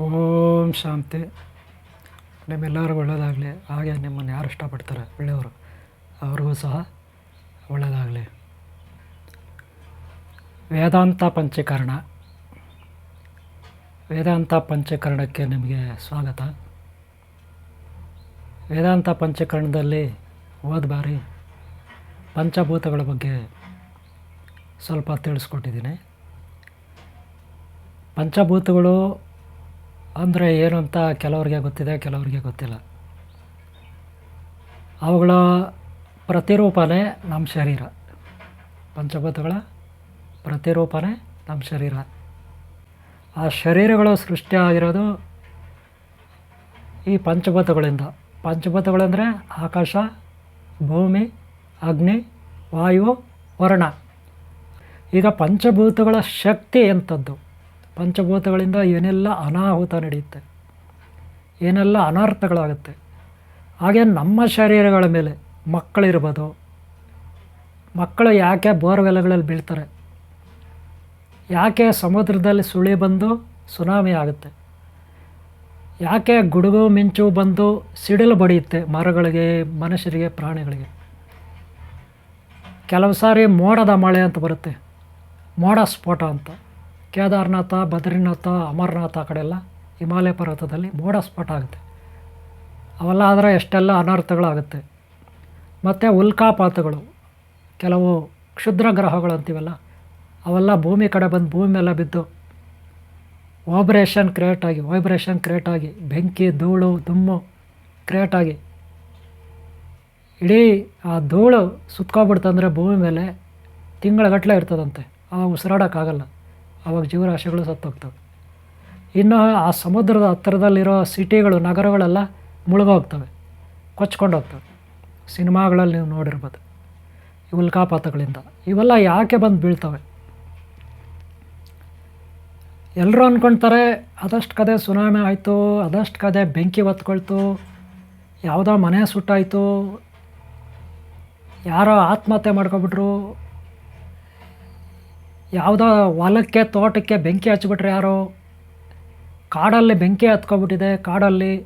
ಓಂ ಶಾಂತಿ. ನಿಮ್ಮೆಲ್ಲರಿಗೂ ಒಳ್ಳೆಯದಾಗಲಿ ಹಾಗೆ ನಿಮ್ಮನ್ನು ಯಾರು ಇಷ್ಟಪಡ್ತಾರೆ? ಒಳ್ಳೆಯವರು. ಅವ್ರಿಗೂ ಸಹ ಒಳ್ಳೆಯದಾಗಲಿ ವೇದಾಂತ ಪಂಚೀಕರಣ. ವೇದಾಂತ ಪಂಚೀಕರಣಕ್ಕೆ ನಿಮಗೆ ಸ್ವಾಗತ. ವೇದಾಂತ ಪಂಚೀಕರಣದಲ್ಲಿ ಹೋದ ಬಾರಿ ಪಂಚಭೂತಗಳ ಬಗ್ಗೆ ಸ್ವಲ್ಪ ತಿಳಿಸ್ಕೊಟ್ಟಿದ್ದೀನಿ. ಪಂಚಭೂತಗಳು ಅಂದರೆ ಏನು ಅಂತ ಕೆಲವರಿಗೆ ಗೊತ್ತಿದೆ, ಕೆಲವರಿಗೆ ಗೊತ್ತಿಲ್ಲ. ಅವುಗಳ ಪ್ರತಿರೂಪನೇ ನಮ್ಮ ಶರೀರ. ಪಂಚಭೂತಗಳ ಪ್ರತಿರೂಪನೇ ನಮ್ಮ ಶರೀರ. ಆ ಶರೀರಗಳು ಸೃಷ್ಟಿಯಾಗಿರೋದು ಈ ಪಂಚಭೂತಗಳಿಂದ. ಪಂಚಭೂತಗಳಂದರೆ ಆಕಾಶ, ಭೂಮಿ, ಅಗ್ನಿ, ವಾಯು, ವರ್ಣ. ಈಗ ಪಂಚಭೂತಗಳ ಶಕ್ತಿ ಎಂಥದ್ದು? ಪಂಚಭೂತಗಳಿಂದ ಏನೆಲ್ಲ ಅನಾಹುತ ನಡೆಯುತ್ತೆ, ಏನೆಲ್ಲ ಅನರ್ಥಗಳಾಗುತ್ತೆ, ಹಾಗೆ ನಮ್ಮ ಶರೀರಗಳ ಮೇಲೆ ಮಕ್ಕಳಿರ್ಬೋದು. ಮಕ್ಕಳು ಯಾಕೆ ಬೋರ್ವೆಲ್ಗಳಲ್ಲಿ ಬೀಳ್ತಾರೆ? ಯಾಕೆ ಸಮುದ್ರದಲ್ಲಿ ಸುಳಿ ಬಂದು ಸುನಾಮಿ ಆಗುತ್ತೆ? ಯಾಕೆ ಗುಡುಗು ಮಿಂಚು ಬಂದು ಸಿಡಿಲು ಬಡಿಯುತ್ತೆ ಮರಗಳಿಗೆ, ಮನುಷ್ಯರಿಗೆ, ಪ್ರಾಣಿಗಳಿಗೆ? ಕೆಲವು ಸಾರಿ ಮೋಡದ ಮಳೆ ಅಂತ ಬರುತ್ತೆ, ಮೋಡ ಸ್ಫೋಟ ಅಂತ. ಕೇದಾರನಾಥ, ಬದ್ರಿನಾಥ, ಅಮರನಾಥ ಆ ಕಡೆಯೆಲ್ಲ ಹಿಮಾಲಯ ಪರ್ವತದಲ್ಲಿ ಮೋಡ ಸ್ಫೋಟ ಆಗುತ್ತೆ. ಅವೆಲ್ಲ ಆದರೆ ಎಷ್ಟೆಲ್ಲ ಅನರ್ಥಗಳಾಗುತ್ತೆ. ಮತ್ತು ಉಲ್ಕಾಪಾತಗಳು, ಕೆಲವು ಕ್ಷುದ್ರ ಗ್ರಹಗಳು ಅಂತೀವಲ್ಲ, ಅವೆಲ್ಲ ಭೂಮಿ ಕಡೆ ಬಂದು ಭೂಮಿ ಮೇಲೆ ಬಿದ್ದು ವೈಬ್ರೇಷನ್ ಕ್ರಿಯೇಟ್ ಆಗಿ ವೈಬ್ರೇಷನ್ ಕ್ರಿಯೇಟ್ ಆಗಿ, ಬೆಂಕಿ, ಧೂಳು, ದುಮ್ಮು ಕ್ರಿಯೇಟ್ ಆಗಿ ಇಡೀ ಆ ಧೂಳು ಸುತ್ಕೊಬಿಡ್ತಂದ್ರೆ ಭೂಮಿ ಮೇಲೆ ತಿಂಗಳಗಟ್ಟಲೆ ಇರ್ತದಂತೆ. ಆ ಉಸಿರಾಡೋಕ್ಕಾಗಲ್ಲ. ಆವಾಗ ಜೀವರಾಶಿಗಳು ಸತ್ತೋಗ್ತವೆ. ಇನ್ನು ಆ ಸಮುದ್ರದ ಹತ್ತಿರದಲ್ಲಿರೋ ಸಿಟಿಗಳು, ನಗರಗಳೆಲ್ಲ ಮುಳುಗೋಗ್ತವೆ ಕೊಚ್ಕೊಂಡು ಹೋಗ್ತವೆ ಸಿನಿಮಾಗಳಲ್ಲಿ ನೀವು ನೋಡಿರ್ಬೋದು ಈ ಉಲ್ಕಾಪಾತಗಳಿಂದ ಇವೆಲ್ಲ ಯಾಕೆ ಬಂದು ಬೀಳ್ತವೆ? ಎಲ್ಲರೂ ಅಂದ್ಕೊಳ್ತಾರೆ ಅದಷ್ಟು ಕದೆ ಸುನಾಮಿ ಆಯಿತು, ಅದಷ್ಟು ಕದೆ ಬೆಂಕಿ ಹೊತ್ಕೊಳ್ತು, ಯಾವುದೋ ಮನೆ ಸುಟ್ಟಾಯಿತು, ಯಾರೋ ಆತ್ಮಹತ್ಯೆ ಮಾಡ್ಕೊಬಿಟ್ರು ಯಾವುದೋ ಹೊಲಕ್ಕೆ, ತೋಟಕ್ಕೆ ಬೆಂಕಿ ಹಚ್ಬಿಟ್ರೆ ಯಾರೋ? ಕಾಡಲ್ಲಿ ಬೆಂಕಿ ಹತ್ಕೊಬಿಟ್ಟಿದೆ, ಕಾಡಲ್ಲಿ.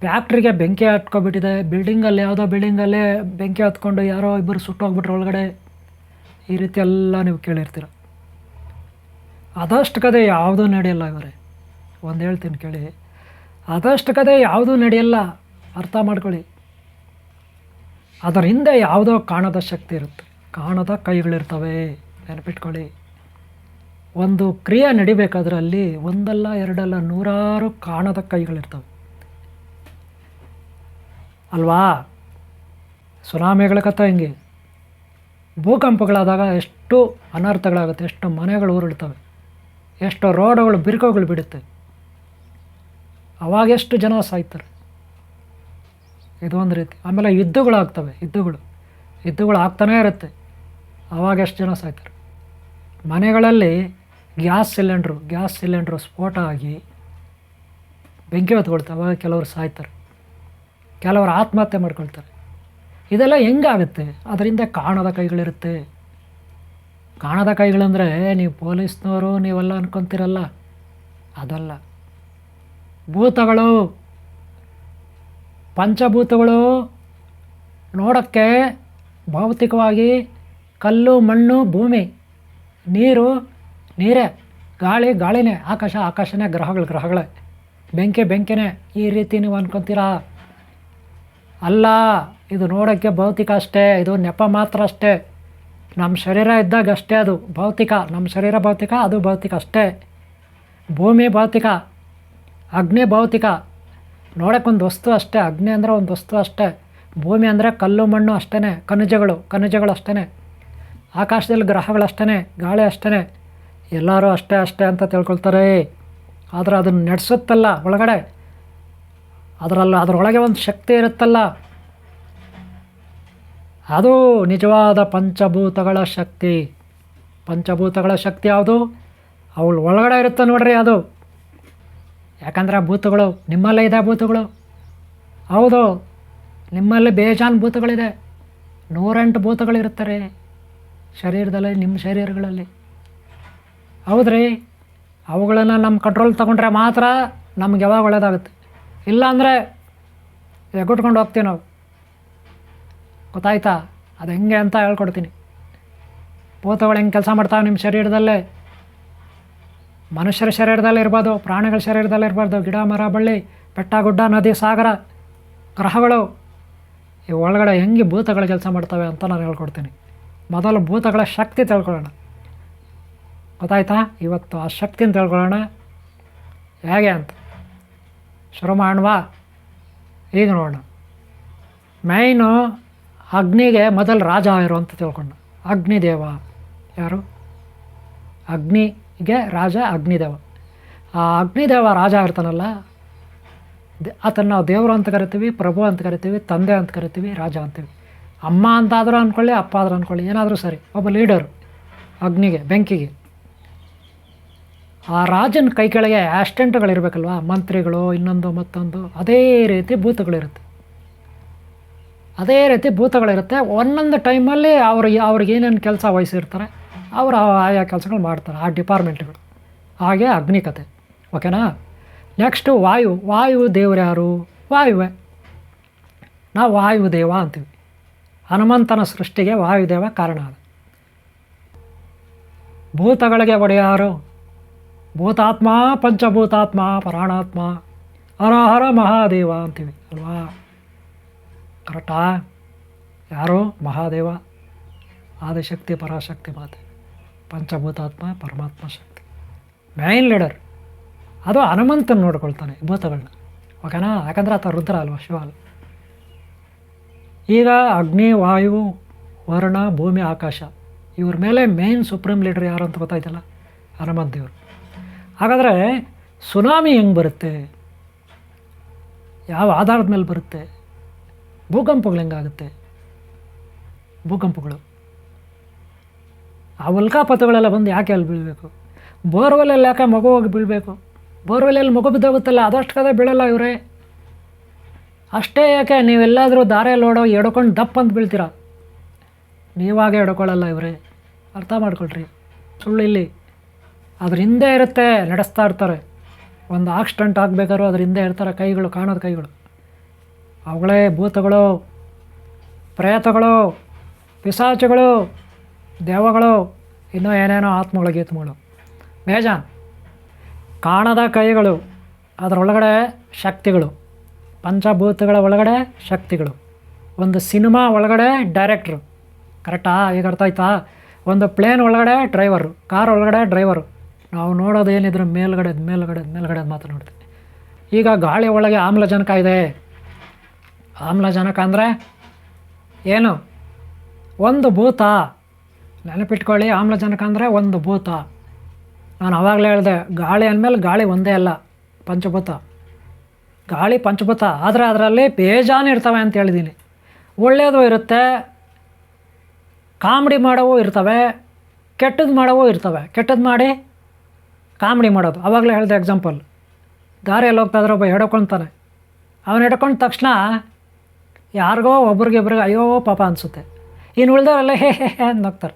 ಫ್ಯಾಕ್ಟ್ರಿಗೆ ಬೆಂಕಿ ಹತ್ಕೊಬಿಟ್ಟಿದೆ, ಬಿಲ್ಡಿಂಗಲ್ಲಿ, ಯಾವುದೋ ಬಿಲ್ಡಿಂಗಲ್ಲೇ ಬೆಂಕಿ ಹತ್ಕೊಂಡು ಯಾರೋ ಇಬ್ಬರು ಸುಟ್ಟೋಗ್ಬಿಟ್ರೆ ಒಳಗಡೆ. ಈ ರೀತಿ ಎಲ್ಲ ನೀವು ಕೇಳಿರ್ತೀರ. ಅದಷ್ಟು ಕದೆ ಯಾವುದೂ ನಡೆಯಲ್ಲ ಇವರೇ. ಒಂದು ಹೇಳ್ತೀನಿ ಕೇಳಿ. ಅದಷ್ಟು ಕದೆ ಯಾವುದೂ ನಡೆಯಲ್ಲ. ಅರ್ಥ ಮಾಡ್ಕೊಳ್ಳಿ. ಅದರ ಹಿಂದೆ ಯಾವುದೋ ಕಾಣದ ಶಕ್ತಿ ಇರುತ್ತೆ. ಕಾಣದ ಕೈಗಳಿರ್ತವೆ. ನೆನಪಿಟ್ಕೊಳ್ಳಿ. ಒಂದು ಕ್ರಿಯೆ ನಡಿಬೇಕಾದ್ರೆ ಅಲ್ಲಿ ಒಂದಲ್ಲ ಎರಡಲ್ಲ ನೂರಾರು ಕಾಣದ ಕೈಗಳಿರ್ತವೆ. ಅಲ್ವಾ? ಸುನಾಮಿಗಳ ಕಥೆ ಹಿಂಗೆ. ಭೂಕಂಪಗಳಾದಾಗ ಎಷ್ಟು ಅನರ್ಥಗಳಾಗುತ್ತೆ, ಎಷ್ಟು ಮನೆಗಳು ಉರುಳ್ತವೆ, ಎಷ್ಟು ರೋಡುಗಳು, ಬಿರುಕುಗಳು ಬಿಡುತ್ತೆ. ಅವಾಗೆಷ್ಟು ಜನ ಸಾಯ್ತಾರೆ? ಇದೊಂದು ರೀತಿ. ಆಮೇಲೆ ಯುದ್ಧಗಳು ಆಗ್ತವೆ ಯುದ್ಧಗಳು. ಯುದ್ಧಗಳು ಆಗ್ತಾನೇ ಇರುತ್ತೆ. ಅವಾಗ ಎಷ್ಟು ಜನ ಸಾಯ್ತಾರೆ? ಮನೆಗಳಲ್ಲಿ ಗ್ಯಾಸ್ ಸಿಲಿಂಡ್ರು ಗ್ಯಾಸ್ ಸಿಲಿಂಡ್ರು ಸ್ಫೋಟ ಆಗಿ ಬೆಂಕಿ ಹೊತ್ಕೊಳ್ತಾರೆ ಅವಾಗ ಕೆಲವರು ಸಾಯ್ತಾರೆ. ಕೆಲವರು ಆತ್ಮಹತ್ಯೆ ಮಾಡ್ಕೊಳ್ತಾರೆ. ಇದೆಲ್ಲ ಹೆಂಗಾಗುತ್ತೆ? ಅದರಿಂದ ಕಾಣದ ಕೈಗಳಿರುತ್ತೆ. ಕಾಣದ ಕೈಗಳಂದರೆ ನೀವು ಪೊಲೀಸ್ನವರು, ನೀವೆಲ್ಲ ಅನ್ಕೊತೀರಲ್ಲ. ಅದಲ್ಲ. ಭೂತಗಳು, ಪಂಚಭೂತಗಳು ನೋಡೋಕ್ಕೆ ಭೌತಿಕವಾಗಿ ಕಲ್ಲು, ಮಣ್ಣು, ಭೂಮಿ, ನೀರು, ನೀರೇ, ಗಾಳಿ, ಗಾಳಿನೇ, ಆಕಾಶ, ಆಕಾಶನೇ, ಗ್ರಹಗಳು, ಗ್ರಹಗಳೇ. ಬೆಂಕಿ, ಬೆಂಕಿನೇ, ಈ ರೀತಿ ನೀವು ಅನ್ಕೊತೀರಾ? ಅಲ್ಲ, ಇದು ನೋಡೋಕ್ಕೆ ಭೌತಿಕ ಅಷ್ಟೇ, ಇದು ನೆಪ ಮಾತ್ರ ಅಷ್ಟೇ. ನಮ್ಮ ಶರೀರ ಇದ್ದಾಗ ಅಷ್ಟೇ ಅದು ಭೌತಿಕ. ನಮ್ಮ ಶರೀರ ಭೌತಿಕ, ಅದು ಭೌತಿಕ ಅಷ್ಟೇ. ಭೂಮಿ ಭೌತಿಕ, ಅಗ್ನಿ ಭೌತಿಕ. ನೋಡೋಕ್ಕೊಂದು ವಸ್ತು ಅಷ್ಟೇ, ಅಗ್ನಿ ಅಂದರೆ ಒಂದು ವಸ್ತು ಅಷ್ಟೇ. ಭೂಮಿ ಅಂದರೆ ಕಲ್ಲು, ಮಣ್ಣು ಅಷ್ಟೇ ಖನಿಜಗಳು ಖನಿಜಗಳು ಅಷ್ಟೇ ಆಕಾಶದಲ್ಲಿ ಗ್ರಹಗಳಷ್ಟೇ ಗಾಳಿ ಅಷ್ಟೇ ಎಲ್ಲರೂ ಅಷ್ಟೇ ಅಷ್ಟೇ ಅಂತ ತಿಳ್ಕೊಳ್ತಾರೆ. ಆದರೆ ಅದನ್ನು ನಡೆಸುತ್ತಲ್ಲ ಒಳಗಡೆ. ಅದರಲ್ಲಿ, ಅದರೊಳಗೆ ಒಂದು ಶಕ್ತಿ ಇರುತ್ತಲ್ಲ. ಅದು ನಿಜವಾದ ಪಂಚಭೂತಗಳ ಶಕ್ತಿ. ಪಂಚಭೂತಗಳ ಶಕ್ತಿ ಯಾವುದು? ಅವಳು ಒಳಗಡೆ ಇರುತ್ತೆ ನೋಡ್ರಿ ಅದು. ಯಾಕಂದರೆ ಭೂತಗಳು, ನಿಮ್ಮಲ್ಲೇ ಇದೆ ಭೂತಗಳು. ಹೌದು, ನಿಮ್ಮಲ್ಲಿ ಬೇಜಾನ್ ಭೂತಗಳಿದೆ. ನೂರೆಂಟು ಭೂತಗಳಿರುತ್ತಾರೆ. ಶರೀರದಲ್ಲಿ, ನಿಮ್ಮ ಶರೀರಗಳಲ್ಲಿ. ಹೌದ್ರಿ? ಅವುಗಳನ್ನು ನಮ್ಮ ಕಂಟ್ರೋಲ್ ತೊಗೊಂಡ್ರೆ ಮಾತ್ರ ನಮ್ಗೆ ಯಾವಾಗ ಒಳ್ಳೇದಾಗುತ್ತೆ. ಇಲ್ಲಾಂದರೆ ಎಗುಟ್ಕೊಂಡು ಹೋಗ್ತೀವಿ ನಾವು. ಗೊತ್ತಾಯ್ತಾ? ಅದು ಹೆಂಗೆ ಅಂತ ಹೇಳ್ಕೊಡ್ತೀನಿ. ಭೂತಗಳು ಹೆಂಗೆ ಕೆಲಸ ಮಾಡ್ತಾವೆ ನಿಮ್ಮ ಶರೀರದಲ್ಲೇ? ಮನುಷ್ಯರ ಶರೀರದಲ್ಲಿ ಇರ್ಬೋದು, ಪ್ರಾಣಿಗಳ ಶರೀರದಲ್ಲಿ ಇರ್ಬಾರ್ದು. ಗಿಡ, ಮರ, ಬಳ್ಳಿ, ಬೆಟ್ಟ, ಗುಡ್ಡ, ನದಿ, ಸಾಗರ, ಗ್ರಹಗಳು. ಈ ಒಳಗಡೆ ಹೆಂಗೆ ಭೂತಗಳು ಕೆಲಸ ಮಾಡ್ತವೆ ಅಂತ ನಾನು ಹೇಳ್ಕೊಡ್ತೀನಿ. ಮೊದಲು ಭೂತಗಳ ಶಕ್ತಿ ತಿಳ್ಕೊಳ್ಳೋಣ. ಗೊತ್ತಾಯ್ತಾ? ಇವತ್ತು ಆ ಶಕ್ತಿನ ತಿಳ್ಕೊಳ್ಳೋಣ. ಹೇಗೆ ಅಂತ. ಶುರು ಮಾಡುವ? ಈಗ ನೋಡೋಣ. ಮೈನು ಅಗ್ನಿಗೆ ಮೊದಲು ರಾಜ ಇರು ಅಂತ ತಿಳ್ಕೊಂಡು ಅಗ್ನಿದೇವ. ಯಾರು? ಅಗ್ನಿಗೆ ರಾಜ, ಅಗ್ನಿದೇವ. ಆ ಅಗ್ನಿದೇವ ರಾಜ ಇರ್ತಾನಲ್ಲ ಆತನ ನಾವು ದೇವರು ಅಂತ ಕರಿತೀವಿ, ಪ್ರಭು ಅಂತ ಕರಿತೀವಿ, ತಂದೆ ಅಂತ ಕರಿತೀವಿ, ರಾಜ ಅಂತೀವಿ ಅಮ್ಮ ಅಂತಾದರೂ ಅಂದ್ಕೊಳ್ಳಿ ಅಪ್ಪ ಆದರೂ ಅಂದ್ಕೊಳ್ಳಿ ಏನಾದರೂ ಸರಿ. ಒಬ್ಬ ಲೀಡರು ಅಗ್ನಿಗೆ, ಬೆಂಕಿಗೆ. ಆ ರಾಜನ ಕೈ ಕೆಳಗೆ ಅಸ್ಟೆಂಟ್ಗಳಿರ್ಬೇಕಲ್ವ ಮಂತ್ರಿಗಳು, ಇನ್ನೊಂದು ಮತ್ತೊಂದು, ಅದೇ ರೀತಿ ಭೂತಗಳಿರುತ್ತೆ. ಅದೇ ರೀತಿ ಭೂತಗಳಿರುತ್ತೆ. ಒಂದೊಂದು ಟೈಮಲ್ಲಿ ಅವ್ರಿಗೆ ಅವ್ರಿಗೆ ಏನೇನು ಕೆಲಸ ವಹಿಸಿರ್ತಾರೆ, ಅವರು ಆಯಾ ಕೆಲಸಗಳು ಮಾಡ್ತಾರೆ, ಆ ಡಿಪಾರ್ಟ್ಮೆಂಟ್ಗಳು ಹಾಗೆ ಅಗ್ನಿ ಕತೆ ಓಕೆನಾ? ನೆಕ್ಸ್ಟು ವಾಯು. ವಾಯು ದೇವ್ರು ಯಾರು? ವಾಯುವೆ. ನಾವು ವಾಯುದೇವ ಅಂತೀವಿ. ಹನುಮಂತನ ಸೃಷ್ಟಿಗೆ ವಾಯುದೇವ ಕಾರಣ ಅದು. ಭೂತಗಳಿಗೆ ಒಡೆಯಾರು. ಭೂತಾತ್ಮ, ಪಂಚಭೂತಾತ್ಮ, ಪರಾಣಾತ್ಮ ಹರಹರ ಹರ ಮಹಾದೇವ ಅಂತೀವಿ, ಅಲ್ವಾ? ಕರೆಕ್ಟಾ? ಯಾರು? ಮಹಾದೇವ. ಆದಿಶಕ್ತಿ, ಪರಾಶಕ್ತಿ ಮಾತೆ. ಪಂಚಭೂತಾತ್ಮ, ಪರಮಾತ್ಮ ಶಕ್ತಿ. ಮೇನ್ ಲೀಡರ್ ಅದು ಹನುಮಂತನ ನೋಡ್ಕೊಳ್ತಾನೆ ಭೂತಗಳನ್ನ ಓಕೆನಾ? ಯಾಕಂದ್ರೆ ಆತ ರುದ್ರ ಅಲ್ವಾ, ಶಿವ ಅಲ್ವ? ಈಗ ಅಗ್ನಿ, ವಾಯು, ವರ್ಣ, ಭೂಮಿ, ಆಕಾಶ. ಇವ್ರ ಮೇಲೆ ಮೇನ್ ಸುಪ್ರೀಂ ಲೀಡರ್ ಯಾರು ಅಂತ ಗೊತ್ತಾಯ್ತಲ್ಲ? ಹನುಮಂತ ದೇವರು ಹಾಗಾದರೆ ಸುನಾಮಿ ಹೆಂಗೆ ಬರುತ್ತೆ? ಯಾವ ಆಧಾರದ ಮೇಲೆ ಬರುತ್ತೆ? ಭೂಕಂಪಗಳು ಹೆಂಗಾಗುತ್ತೆ? ಭೂಕಂಪಗಳು. ಆ ಉಲ್ಕಾಪತಗಳೆಲ್ಲ ಬಂದು ಯಾಕೆ ಅಲ್ಲಿ ಬೀಳಬೇಕು? ಬೋರ್ವೆಲಲ್ಲಿ ಯಾಕೆ ಮಗು ಹೋಗಿ ಬೀಳಬೇಕು? ಬೋರ್ವೆಲಲ್ಲಿ ಮಗು ಬಿದ್ದೋಗುತ್ತಲ್ಲ, ಅದಷ್ಟು ಕದೆ ಬೀಳಲ್ಲ ಇವರೇ. ಅಷ್ಟೇ ಯಾಕೆ? ನೀವೆಲ್ಲಾದರೂ ದಾರಿಯಲ್ಲಿ ಓಡೋ, ಎಡ್ಕೊಂಡು ದಪ್ಪ ಅಂತ ಬೀಳ್ತೀರ? ನೀವಾಗೆ ಎಡ್ಕೊಳ್ಳಲ್ಲ ಇವರೇ. ಅರ್ಥ ಮಾಡ್ಕೊಳ್ರಿ. ಸುಳ್ಳು ಇಲ್ಲಿ. ಅದ್ರ ಹಿಂದೆ ಇರುತ್ತೆ, ನಡೆಸ್ತಾ ಇರ್ತಾರೆ. ಒಂದು ಆಕ್ಸಿಡೆಂಟ್ ಆಗಬೇಕಾದ್ರೂ ಅದ್ರ ಹಿಂದೆ ಇರ್ತಾರೆ ಕೈಗಳು, ಕಾಣೋದು ಕೈಗಳು. ಅವುಗಳೇ ಭೂತಗಳು, ಪ್ರೇತಗಳು, ಪಿಸಾಚುಗಳು ದೇವಗಳು ಇನ್ನೂ ಏನೇನೋ ಆತ್ಮಗಳು ಗೀತ್ಮಗಳು ಬೇಜಾನ್. ಕಾಣದ ಕೈಗಳು, ಅದರೊಳಗಡೆ ಶಕ್ತಿಗಳು. ಪಂಚಭೂತಗಳ ಒಳಗಡೆ ಶಕ್ತಿಗಳು. ಒಂದು ಸಿನಿಮಾ ಒಳಗಡೆ ಡೈರೆಕ್ಟ್ರು. ಕರೆಕ್ಟಾ? ಈಗ ಅರ್ಥ ಆಯ್ತಾ? ಒಂದು ಪ್ಲೇನ್ ಒಳಗಡೆ ಡ್ರೈವರು. ಕಾರ್ ಒಳಗಡೆ ಡ್ರೈವರು. ನಾವು ನೋಡೋದು ಏನಿದ್ರೆ ಮೇಲ್ಗಡೆ ಮೇಲ್ಗಡೆ ಮೇಲ್ಗಡೆ ಮಾತ್ರ ನೋಡ್ತೀವಿ ಈಗ ಗಾಳಿ ಒಳಗೆ ಆಮ್ಲಜನಕ ಇದೆ. ಆಮ್ಲಜನಕ ಅಂದರೆ ಏನು? ಒಂದು ಭೂತ. ನೆನಪಿಟ್ಕೊಳ್ಳಿ, ಆಮ್ಲಜನಕ ಅಂದರೆ ಒಂದು ಭೂತ. ನಾನು ಆವಾಗಲೇ ಹೇಳಿದೆ, ಗಾಳಿ ಅಂದಮೇಲೆ ಗಾಳಿ ಒಂದೇ ಅಲ್ಲ, ಪಂಚಭೂತ. ಗಾಳಿ ಪಂಚಭೂತ, ಆದರೆ ಅದರಲ್ಲಿ ಬೇಜಾನು ಇರ್ತವೆ ಅಂತ ಹೇಳಿದ್ದೀನಿ ಒಳ್ಳೆಯದು ಇರುತ್ತೆ, ಕಾಮಿಡಿ ಮಾಡೋವು ಇರ್ತವೆ, ಕೆಟ್ಟದ್ದು ಮಾಡೋವು ಇರ್ತವೆ. ಕೆಟ್ಟದ್ದು ಮಾಡಿ ಕಾಮಿಡಿ ಮಾಡೋದು. ಆವಾಗಲೇ ಹೇಳಿದೆ ಎಕ್ಸಾಂಪಲ್ ದಾರಿಯಲ್ಲಿ ಹೋಗ್ತಾ ಇದ್ರೆ ಒಬ್ಬ ಹಿಡ್ಕೊಳ್ತಾನೆ. ಅವನು ಹಿಡ್ಕೊಂಡ ತಕ್ಷಣ ಯಾರಿಗೋ ಒಬ್ರಿಗೆ ಇಬ್ರಿಗೆ ಅಯ್ಯೋ ಪಾಪ ಅನಿಸುತ್ತೆ. ಇನ್ನು ಉಳಿದವರೆಲ್ಲ ಹೇ ಹೇ ಹೇ ಅಂತ ನಗ್ತಾರೆ.